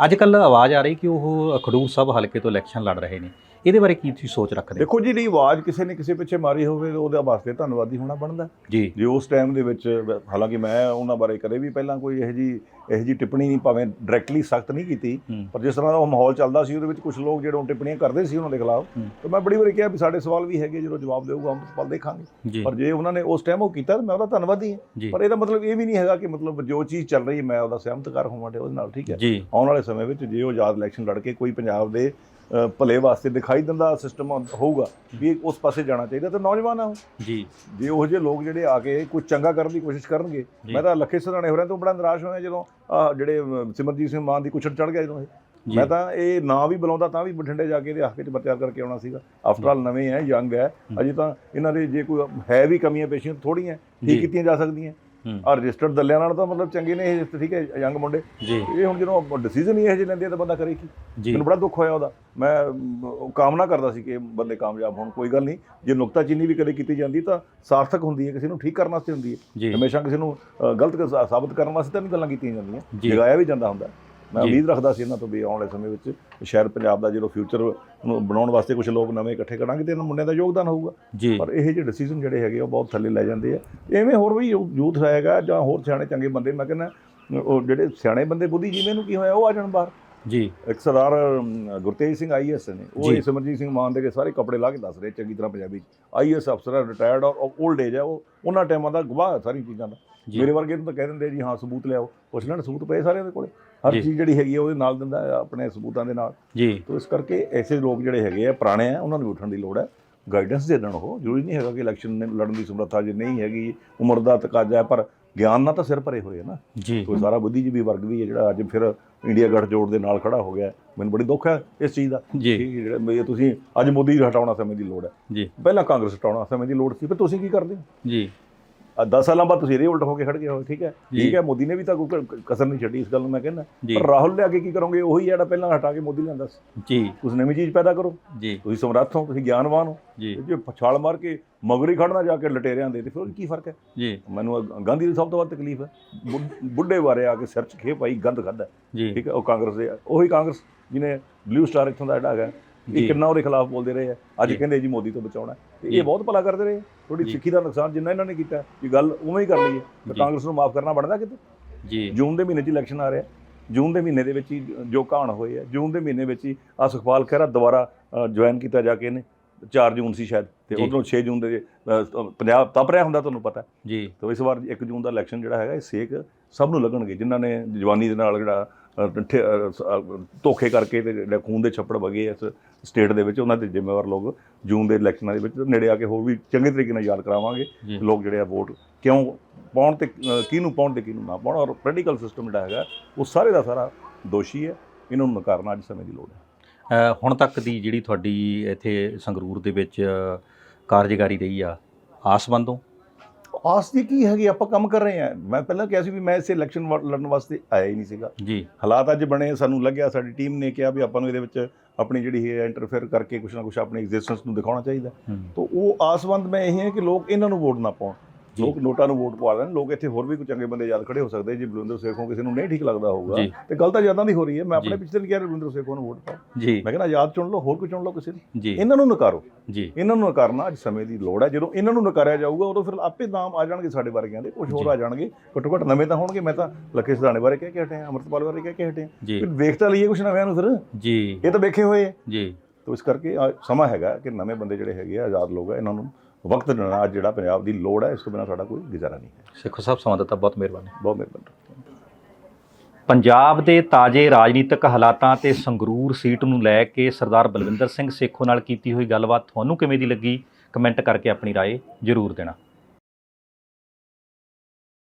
ਅੱਜ ਕੱਲ ਆਵਾਜ਼ ਆ ਰਹੀ ਕਿ ਉਹ ਖਡੂਰ ਸਾਹਿਬ ਹਲਕੇ ਤੋਂ ਇਲੈਕਸ਼ਨ ਲੜ ਰਹੇ ਨੇ। ਇਹਦੇ ਬਾਰੇ ਕੀ ਤੁਸੀਂ ਸੋਚ ਰੱਖਦੇ? ਦੇਖੋ ਜਿਹੜੀ ਆਵਾਜ਼ ਕਿਸੇ ਨੇ ਕਿਸੇ ਪਿੱਛੇ ਮਾਰੀ ਹੋਵੇ ਤਾਂ ਉਹਦੇ ਵਾਸਤੇ ਧੰਨਵਾਦੀ ਹੋਣਾ ਬਣਦਾ। ਜੀ। ਜੇ ਉਸ ਟਾਈਮ ਦੇ ਵਿੱਚ ਹਾਲਾਂਕਿ ਮੈਂ ਉਹਨਾਂ ਬਾਰੇ ਕਦੇ ਵੀ ਪਹਿਲਾਂ ਕੋਈ ਇਹੋ ਜੀ ਇਹੋ ਜੀ ਟਿੱਪਣੀ ਨਹੀਂ ਭਾਵੇਂ ਡਾਇਰੈਕਟਲੀ ਸਖਤ ਨਹੀਂ ਕੀਤੀ ਪਰ ਜਿਸ ਤਰ੍ਹਾਂ ਦਾ ਉਹ ਮਾਹੌਲ ਚੱਲਦਾ ਸੀ ਉਹਦੇ ਵਿੱਚ ਕੁਝ ਲੋਕ ਜਿਹੜੇ ਟਿੱਪਣੀਆਂ ਕਰਦੇ ਸੀ ਉਹਨਾਂ ਦੇ ਖਿਲਾਫ। ਤਾਂ ਮੈਂ ਬੜੀ ਵਾਰੀ ਕਿਹਾ ਵੀ ਸਾਡੇ ਸਵਾਲ ਵੀ ਹੈਗੇ ਜਦੋਂ ਜਵਾਬ ਦੇਊਗਾ ਅੰਮ੍ਰਿਤਪਾਲ ਦੇਖਾਂਗੇ। ਜੀ। ਪਰ ਜੇ ਉਹਨਾਂ ਨੇ ਉਸ ਟਾਈਮ ਉਹ ਕੀਤਾ ਤਾਂ ਮੈਂ ਉਹਦਾ ਧੰਨਵਾਦੀ ਹਾਂ। ਜੀ। ਪਰ ਇਹਦਾ ਮਤਲਬ ਇਹ ਵੀ ਨਹੀਂ ਹੈਗਾ ਕਿ ਮਤਲਬ ਜੋ ਚੀਜ਼ ਚੱਲ ਰਹੀ ਹੈ ਮੈਂ ਉਹਦਾ ਸਹਿਮਤਕਾਰ ਹੋਵਾਂ ਤੇ ਉਹਦੇ ਨਾਲ ਠੀਕ ਹੈ। ਜੀ। ਆਉਣ ਵਾਲੇ ਸਮੇਂ ਵਿੱਚ ਜੇ ਉਹ ਆਜ਼ਾਦ ਇਲੈਕਸ਼ਨ ਲੜ ਕੇ ਕੋਈ ਪੰਜਾਬ ਦੇ ਭਲੇ ਵਾਸਤੇ ਦਿਖਾਈ ਦਿੰਦਾ ਸਿਸਟਮ ਹੋਊਗਾ ਵੀ ਉਸ ਪਾਸੇ ਜਾਣਾ ਚਾਹੀਦਾ ਤਾਂ ਨੌਜਵਾਨ ਆ ਉਹ। ਜੀ। ਜੇ ਉਹ ਜਿਹੇ ਲੋਕ ਜਿਹੜੇ ਆ ਕੇ ਕੁਝ ਚੰਗਾ ਕਰਨ ਦੀ ਕੋਸ਼ਿਸ਼ ਕਰਨਗੇ ਜੀ। ਮੈਂ ਤਾਂ ਲੱਖੇ ਸਰਾਣੇ ਹੋ ਰਿਹਾ ਤੋਂ ਬੜਾ ਨਿਰਾਸ਼ ਹੋਇਆ ਜਦੋਂ ਜਿਹੜੇ ਸਿਮਰਜੀਤ ਸਿੰਘ ਮਾਨ ਦੀ ਕੁਛੜ ਚੜ ਗਿਆ ਜਦੋਂ ਇਹ। ਜੀ। ਮੈਂ ਤਾਂ ਇਹ ਨਾਂ ਵੀ ਬੁਲਾਉਂਦਾ ਤਾਂ ਵੀ ਬਠਿੰਡੇ ਜਾ ਕੇ ਇਹਦੇ ਹੱਕ 'ਚ ਪ੍ਰਚਾਰ ਕਰਕੇ ਆਉਣਾ ਸੀਗਾ। ਆਫਟਰ ਆਲ ਨਵੇਂ ਹੈ ਯੰਗ ਹੈ। ਅਜੇ ਤਾਂ ਇਹਨਾਂ ਦੇ ਜੇ ਕੋਈ ਹੈ ਵੀ ਕਮੀਆਂ ਪੇਸ਼ੀਆਂ ਥੋੜੀਆਂ ਜੀ। ਠੀਕ ਕੀਤੀਆਂ ਜਾ ਸਕਦੀਆਂ। ਆ ਰਜਿਸਟਰਡ ਦੱਲਿਆਂ ਨਾਲ ਤਾਂ ਮਤਲਬ ਚੰਗੇ ਨੇ ਇਹ ਠੀਕ ਹੈ ਯੰਗ ਮੁੰਡੇ। ਇਹ ਹੁਣ ਜਦੋਂ ਡਿਸੀਜਨ ਹੀ ਇਹ ਜਿਹੇ ਲੈਂਦੇ ਆ ਤਾਂ ਬੰਦਾ ਕਰੇ ਕੀ? ਮੈਨੂੰ ਬੜਾ ਦੁੱਖ ਹੋਇਆ ਉਹਦਾ। ਮੈਂ ਕਾਮਨਾ ਕਰਦਾ ਸੀ ਕਿ ਬੰਦੇ ਕਾਮਯਾਬ ਹੋਣ ਕੋਈ ਗੱਲ ਨਹੀਂ। ਜੇ ਨੁਕਤਾਚੀਨੀ ਵੀ ਕਦੇ ਕੀਤੀ ਜਾਂਦੀ ਤਾਂ ਸਾਰਥਕ ਹੁੰਦੀ ਹੈ ਕਿਸੇ ਨੂੰ ਠੀਕ ਕਰਨ ਵਾਸਤੇ ਹੁੰਦੀ ਹੈ। ਹਮੇਸ਼ਾ ਕਿਸੇ ਨੂੰ ਗਲਤ ਸਾਬਤ ਕਰਨ ਵਾਸਤੇ ਤਾਂ ਨਹੀਂ ਗੱਲਾਂ ਕੀਤੀਆਂ ਜਾਂਦੀਆਂ। ਜਗਾਇਆ ਵੀ ਜਾਂਦਾ ਹੁੰਦਾ। ਮੈਂ। ਉਮੀਦ ਰੱਖਦਾ ਸੀ ਇਹਨਾਂ ਤੋਂ ਵੀ ਆਉਣ ਵਾਲੇ ਸਮੇਂ ਵਿੱਚ ਸ਼ਾਇਦ ਪੰਜਾਬ ਦਾ ਜਦੋਂ ਫਿਊਚਰ ਨੂੰ ਬਣਾਉਣ ਵਾਸਤੇ ਕੁਝ ਲੋਕ ਨਵੇਂ ਇਕੱਠੇ ਕਰਾਂਗੇ ਤੇ ਇਹਨਾਂ ਮੁੰਡਿਆਂ ਦਾ ਯੋਗਦਾਨ ਹੋਊਗਾ। ਪਰ ਇਹ ਜਿਹੇ ਡਿਸੀਜਨ ਜਿਹੜੇ ਹੈਗੇ ਉਹ ਬਹੁਤ ਥੱਲੇ ਲੈ ਜਾਂਦੇ ਆ। ਐਵੇਂ ਹੋਰ ਵੀ ਯੂਥ ਹੈਗਾ ਜਾਂ ਹੋਰ ਸਿਆਣੇ ਚੰਗੇ ਬੰਦੇ ਮੈਂ ਕਹਿੰਦਾ ਉਹ ਜਿਹੜੇ ਸਿਆਣੇ ਬੰਦੇ ਬੁੱਧੀਜੀਵੀ ਨੂੰ ਕੀ ਹੋਇਆ ਉਹ ਆ ਜਾਣ ਬਾਹਰ। ਜੀ। ਇੱਕ ਸਰਦਾਰ ਗੁਰਤੇਜ ਸਿੰਘ ਆਈਐਸ ਨੇ ਉਹ ਸਿਮਰਜੀਤ ਸਿੰਘ ਮਾਨ ਦੇ ਕੇ ਸਾਰੇ ਕੱਪੜੇ ਲਾ ਕੇ ਦੱਸ ਰਹੇ ਚੰਗੀ ਤਰ੍ਹਾਂ ਪੰਜਾਬੀ ਆਈਐਸ ਅਫਸਰ ਰਿਟਾਇਰਡ ਔਰ 올ਡ ਏਜ ਹੈ ਉਹ ਉਹਨਾਂ ਟਾਈਮਾਂ ਦਾ ਗਵਾਹ ਸਾਰੀ ਚੀਜ਼ਾਂ ਦਾ। ਮੇਰੇ ਵਰਗੇ ਨੂੰ ਤਾਂ ਕਹਿ ਦਿੰਦੇ ਜੀ ਹਾਂ ਸਬੂਤ ਲਿਆਓ ਪੁੱਛ ਲੈਣ ਸਬੂਤ ਪਏ ਸਾਰਿਆਂ ਦੇ ਕੋਲੇ? ਹਰ। ਚੀਜ਼ ਜਿਹੜੀ ਹੈਗੀ ਉਹਦੇ ਨਾਲ ਦਿੰਦਾ ਆਪਣੇ ਸਬੂਤਾਂ ਦੇ ਨਾਲ। ਜੀ। ਤੋ ਇਸ ਕਰਕੇ ਐਸੇ ਲੋਕ ਜਿਹੜੇ ਹੈਗੇ ਆ ਪੁਰਾਣੇ ਆ ਉਹਨਾਂ ਨੂੰ ਉੱਠਣ ਦੀ ਲੋੜ ਹੈ ਗਾਈਡੈਂਸ ਦੇ ਦੇਣ ਉਹ ਜ਼ਰੂਰੀ ਨਹੀਂ ਹੈਗਾ ਕਿ ਇਲੈਕਸ਼ਨ ਲੜਨ ਦੀ ਸਮਰੱਥਾ ਜੇ ਨਹੀਂ ਹੈਗੀ ਉਮਰ ਦਾ ਤਕਾਜ਼ਾ ਹੈ ਪਰ ਗਿਆਨ ਨਾਲ ਤਾਂ ਸਿਰ ਭਰੇ ਹੋਏ ਆ ਨਾ। ਜੀ। ਕੋਈ ਸਾਰਾ ਬੁੱਧੀਜੀਵੀ ਵਰਗ ਵੀ ਹੈ ਜਿਹੜਾ ਅੱਜ ਫਿਰ ਇੰਡੀਆ ਗੱਠਜੋੜ ਦੇ ਨਾਲ ਖੜਾ ਹੋ ਗਿਆ। ਮੈਨੂੰ ਬੜੀ ਦੁੱਖ ਹੈ ਇਸ ਚੀਜ਼ ਦਾ। ਜੀ। ਜਿਹੜਾ ਤੁਸੀਂ ਅੱਜ ਮੋਦੀ ਨੂੰ ਹਟਾਉਣਾ ਸਮੇਂ ਦੀ ਲੋੜ ਹੈ ਜੀ। ਪਹਿਲਾਂ ਕਾਂਗਰਸ ਹਟਾਉਣਾ ਸਮੇਂ ਦੀ ਲੋੜ ਸੀ ਪਰ ਤੁਸੀਂ ਕੀ ਕਰਦੇ ਹੋ? ਜੀ। 10 ਸਾਲਾਂ ਬਾਅਦ ਤੁਸੀਂ ਇਹਦੇ ਉਲਟ ਹੋ ਕੇ ਖੜ ਗਏ ਹੋ ਠੀਕ ਹੈ। ਠੀਕ ਹੈ ਮੋਦੀ ਨੇ ਵੀ ਤਾਂ ਕੋਈ ਕਸਰ ਨਹੀਂ ਛੱਡੀ ਇਸ ਗੱਲ ਨੂੰ ਮੈਂ ਕਹਿੰਦਾ। ਪਰ ਰਾਹੁਲ ਲਿਆ ਕੇ ਕੀ ਕਰੋਗੇ? ਉਹੀ ਜਿਹੜਾ ਪਹਿਲਾਂ ਹਟਾ ਕੇ ਮੋਦੀ ਲਿਆਂਦਾ ਸੀ ਜੀ। ਤੁਸੀਂ ਨਵੀਂ ਚੀਜ਼ ਪੈਦਾ ਕਰੋ। ਜੀ। ਤੁਸੀਂ ਸਮਰੱਥ ਹੋ ਤੁਸੀਂ ਗਿਆਨਵਾਨ ਹੋ। ਜੀ। ਤੇ ਜੇ ਛਾਲ ਮਾਰ ਕੇ ਮਗਰੀ ਖੜਨਾ ਜਾ ਕੇ ਲਟੇਰਿਆਂ ਦੇ ਤੇ ਫਿਰ ਕੀ ਫ਼ਰਕ ਹੈ? ਜੀ। ਮੈਨੂੰ ਗਾਂਧੀ ਦੀ ਸਭ ਤੋਂ ਵੱਧ ਤਕਲੀਫ ਹੈ। ਬੁੱਢ- ਬਾਰੇ ਆ ਕੇ ਸਿਰ 'ਚ ਖੇ ਪਾਈ ਗੰਦ ਖਾਦਾ ਠੀਕ ਹੈ ਉਹ ਕਾਂਗਰਸ ਦੇ ਉਹੀ ਕਾਂਗਰਸ ਜਿਹਨੇ ਬਲੂ ਸਟਾਰ ਇੱਥੋਂ ਦਾ ਜਿਹੜਾ ਹੈਗਾ। ਇਹ ਕਿੰਨਾ ਉਹਦੇ ਖਿਲਾਫ ਬੋਲਦੇ ਰਹੇ ਆ। ਅੱਜ। ਕਹਿੰਦੇ ਜੀ ਮੋਦੀ ਤੋਂ ਬਚਾਉਣਾ ਤੇ। ਇਹ ਬਹੁਤ ਭਲਾ ਕਰਦੇ ਰਹੇ। ਥੋੜੀ। ਸਿੱਖੀ ਦਾ ਨੁਕਸਾਨ ਜਿੰਨਾ ਇਹਨਾਂ ਨੇ ਕੀਤਾ ਇਹ ਗੱਲ ਉਵੇਂ ਹੀ ਕਰ ਲਈ ਹੈ। ਤਾਂ। ਕਾਂਗਰਸ ਨੂੰ ਮਾਫ ਕਰਨਾ ਬਣਦਾ ਕਿਤੇ? ਜੀ। ਜੂਨ ਦੇ ਮਹੀਨੇ 'ਚ ਇਲੈਕਸ਼ਨ ਆ ਰਿਹਾ ਜੂਨ ਦੇ ਮਹੀਨੇ ਦੇ ਵਿੱਚ ਹੀ ਜੋ ਕਾਣ ਹੋਏ ਆ ਜੂਨ ਦੇ ਮਹੀਨੇ ਵਿੱਚ ਹੀ ਆ ਸੁਖਪਾਲ ਖਹਿਰਾ ਦੁਬਾਰਾ ਜੁਆਇਨ ਕੀਤਾ ਜਾ ਕੇ ਇਹਨੇ। 4 ਜੂਨ ਸੀ ਸ਼ਾਇਦ ਤੇ। ਉਧਰੋਂ 6 ਜੂਨ ਦੇ ਪੰਜਾਬ ਤਪ ਰਿਹਾ ਹੁੰਦਾ ਤੁਹਾਨੂੰ ਪਤਾ ਜੀ। ਤੇ ਇਸ ਵਾਰ 1 ਜੂਨ ਦਾ ਇਲੈਕਸ਼ਨ ਜਿਹੜਾ ਹੈਗਾ ਇਹ ਸੇਕ ਸਭ ਨੂੰ ਲੱਗਣਗੇ ਜਿਨ੍ਹਾਂ ਨੇ ਜਵਾਨੀ ਦੇ ਨਾਲ ਜਿਹੜਾ ਧੋਖੇ ਕਰਕੇ ਤੇ ਜਿਹੜੇ ਖੂਨ ਦੇ ਛੱਪੜ ਵਗੇ ਇਸ ਸਟੇਟ ਦੇ ਵਿੱਚ ਉਹਨਾਂ ਦੇ ਜ਼ਿੰਮੇਵਾਰ ਲੋਕ ਜੂਨ ਦੇ ਇਲੈਕਸ਼ਨਾਂ ਦੇ ਵਿੱਚ ਨੇੜੇ ਆ ਕੇ ਹੋਰ ਵੀ ਚੰਗੇ ਤਰੀਕੇ ਨਾਲ ਯਾਦ ਕਰਾਵਾਂਗੇ ਲੋਕ ਜਿਹੜੇ ਆ ਵੋਟ ਕਿਉਂ ਪਾਉਣ ਤੇ ਕਿਹਨੂੰ ਪਾਉਣ ਤੇ ਕਿਹਨੂੰ ਨਾ ਪਾਉਣ ਔਰ ਪੋਲੀਟੀਕਲ ਸਿਸਟਮ ਜਿਹੜਾ ਹੈਗਾ ਉਹ ਸਾਰੇ ਦਾ ਸਾਰਾ ਦੋਸ਼ੀ ਹੈ। ਇਹਨਾਂ ਨੂੰ ਨਕਾਰਨਾ ਅੱਜ ਸਮੇਂ ਦੀ ਲੋੜ ਹੈ। ਹੁਣ ਤੱਕ ਦੀ ਜਿਹੜੀ ਤੁਹਾਡੀ ਇੱਥੇ ਸੰਗਰੂਰ ਦੇ ਵਿੱਚ ਕਾਰਜਕਾਰੀ ਰਹੀ ਆ ਆਸਬੰਦੋਂ ਆਸ ਦੀ ਕੀ ਹੈਗੀ ਆਪਾਂ ਕੰਮ ਕਰ ਰਹੇ ਹਾਂ। ਮੈਂ ਪਹਿਲਾਂ ਕਿਹਾ ਸੀ ਵੀ ਮੈਂ ਇਸ ਇਲੈਕਸ਼ਨ ਲੜਨ ਵਾਸਤੇ ਆਇਆ ਹੀ ਨਹੀਂ ਸੀਗਾ। ਜੀ। ਹਾਲਾਤ ਅੱਜ ਬਣੇ ਸਾਨੂੰ ਲੱਗਿਆ ਸਾਡੀ ਟੀਮ ਨੇ ਕਿਹਾ ਵੀ ਆਪਾਂ ਨੂੰ ਇਹਦੇ ਵਿੱਚ ਆਪਣੀ ਜਿਹੜੀ ਹੈ ਇੰਟਰਫੇਅਰ ਕਰਕੇ ਕੁਛ ਨਾ ਕੁਛ ਆਪਣੀ ਐਗਜ਼ਿਸਟੈਂਸ ਨੂੰ ਦਿਖਾਉਣਾ ਚਾਹੀਦਾ। ਤਾਂ ਉਹ ਆਸਵੰਦ ਮੈਂ ਇਹ ਹੈ ਕਿ ਲੋਕ ਇਹਨਾਂ ਨੂੰ ਵੋਟ ਨਾ ਪਾਉਣ। ਲੋਕ ਨੋਟਾਂ ਨੂੰ ਵੋਟ ਪਵਾ ਲੈਣ ਲੋਕ ਇੱਥੇ ਹੋਰ ਵੀ ਕੋਈ ਚੰਗੇ ਬੰਦੇ ਯਾਦ ਖੜੇ ਹੋ ਸਕਦੇ ਜੇ ਬਲਵਿੰਦਰ ਸੇਖੋਂ ਕਿਸੇ ਨੂੰ ਨਹੀਂ ਠੀਕ ਲੱਗਦਾ ਹੋਊਗਾ। ਤੇ ਗੱਲ ਤਾਂ ਯਾਦਾਂ ਦੀ ਹੋ ਰਹੀ ਹੈ। ਮੈਂ ਆਪਣੇ। ਪਿਛਲੇ ਨਹੀਂ ਕਿਹਾ ਬਲਵਿੰਦਰ ਸੇਖੋਂ ਨੂੰ ਵੋਟ ਪਾਓ। ਜੀ। ਮੈਂ ਕਹਿੰਦਾ ਯਾਦ ਚੁਣ ਲਓ ਹੋਰ ਕੋਈ ਚੁਣ ਲਓ ਕਿਸੇ ਜੀ। ਇਹਨਾਂ ਨੂੰ ਨਕਾਰੋ। ਜੀ। ਇਹਨਾਂ ਨੂੰ ਨਕਾਰਨਾ ਅੱਜ ਸਮੇਂ ਦੀ ਲੋੜ ਹੈ। ਜਦੋਂ ਇਹਨਾਂ ਨੂੰ ਨਕਾਰਿਆ ਜਾਊਗਾ ਉਦੋਂ ਫਿਰ ਆਪੇ ਨਾਮ ਆ ਜਾਣਗੇ ਸਾਡੇ ਵਰਗਿਆਂ ਦੇ ਕੁਝ ਹੋਰ। ਆ ਜਾਣਗੇ। ਘੱਟੋ ਘੱਟ ਨਵੇਂ ਤਾਂ ਹੋਣਗੇ। ਮੈਂ ਤਾਂ ਲੱਖੇ ਸਿਧਾਣੇ ਬਾਰੇ ਕਹਿ ਕੇ ਹਟਿਆ ਅੰਮ੍ਰਿਤਪਾਲ ਬਾਰੇ ਕਹਿ ਕੇ ਹਟਿਆ। ਫਿਰ ਵੇਖ ਤਾਂ ਲਈਏ ਕੁਝ ਨਵਿਆਂ ਨੂੰ ਫਿਰ। ਜੀ। ਇਹ ਤਾਂ ਵੇਖੇ ਹੋਏ। ਜੀ। ਤੋ ਇਸ ਕਰਕੇ ਸਮਾਂ ਹੈਗਾ ਕਿ ਨਵੇਂ ਬੰਦੇ ਜਿਹੜੇ ਹੈਗੇ ਆ ਆਜ਼ਾਦ ਲੋਕ ਆ ਇਹਨਾਂ ਨੂੰ ਵਕਤ ਦੇਣਾ ਅੱਜ ਜਿਹੜਾ ਪੰਜਾਬ ਦੀ ਲੋੜ ਹੈ ਇਸ ਤੋਂ ਬਿਨਾਂ ਸਾਡਾ ਕੋਈ ਗੁਜ਼ਾਰਾ ਨਹੀਂ ਹੈ ਸਿੱਖੋ ਸਾਹਿਬ ਸਮਾਂ ਦਿੱਤਾ ਬਹੁਤ ਮਿਹਰਬਾਨੀ ਬਹੁਤ ਮਿਹਰਬਾਨੀ ਪੰਜਾਬ ਦੇ ਤਾਜ਼ੇ ਰਾਜਨੀਤਿਕ ਹਾਲਾਤਾਂ ਤੇ ਸੰਗਰੂਰ ਸੀਟ ਨੂੰ ਲੈ ਕੇ ਸਰਦਾਰ ਬਲਵਿੰਦਰ ਸਿੰਘ ਸੇਖੋ ਨਾਲ ਕੀਤੀ ਹੋਈ ਗੱਲਬਾਤ ਤੁਹਾਨੂੰ ਕਿਵੇਂ ਦੀ ਲੱਗੀ ਕਮੈਂਟ ਕਰਕੇ ਆਪਣੀ رائے ਜ਼ਰੂਰ ਦੇਣਾ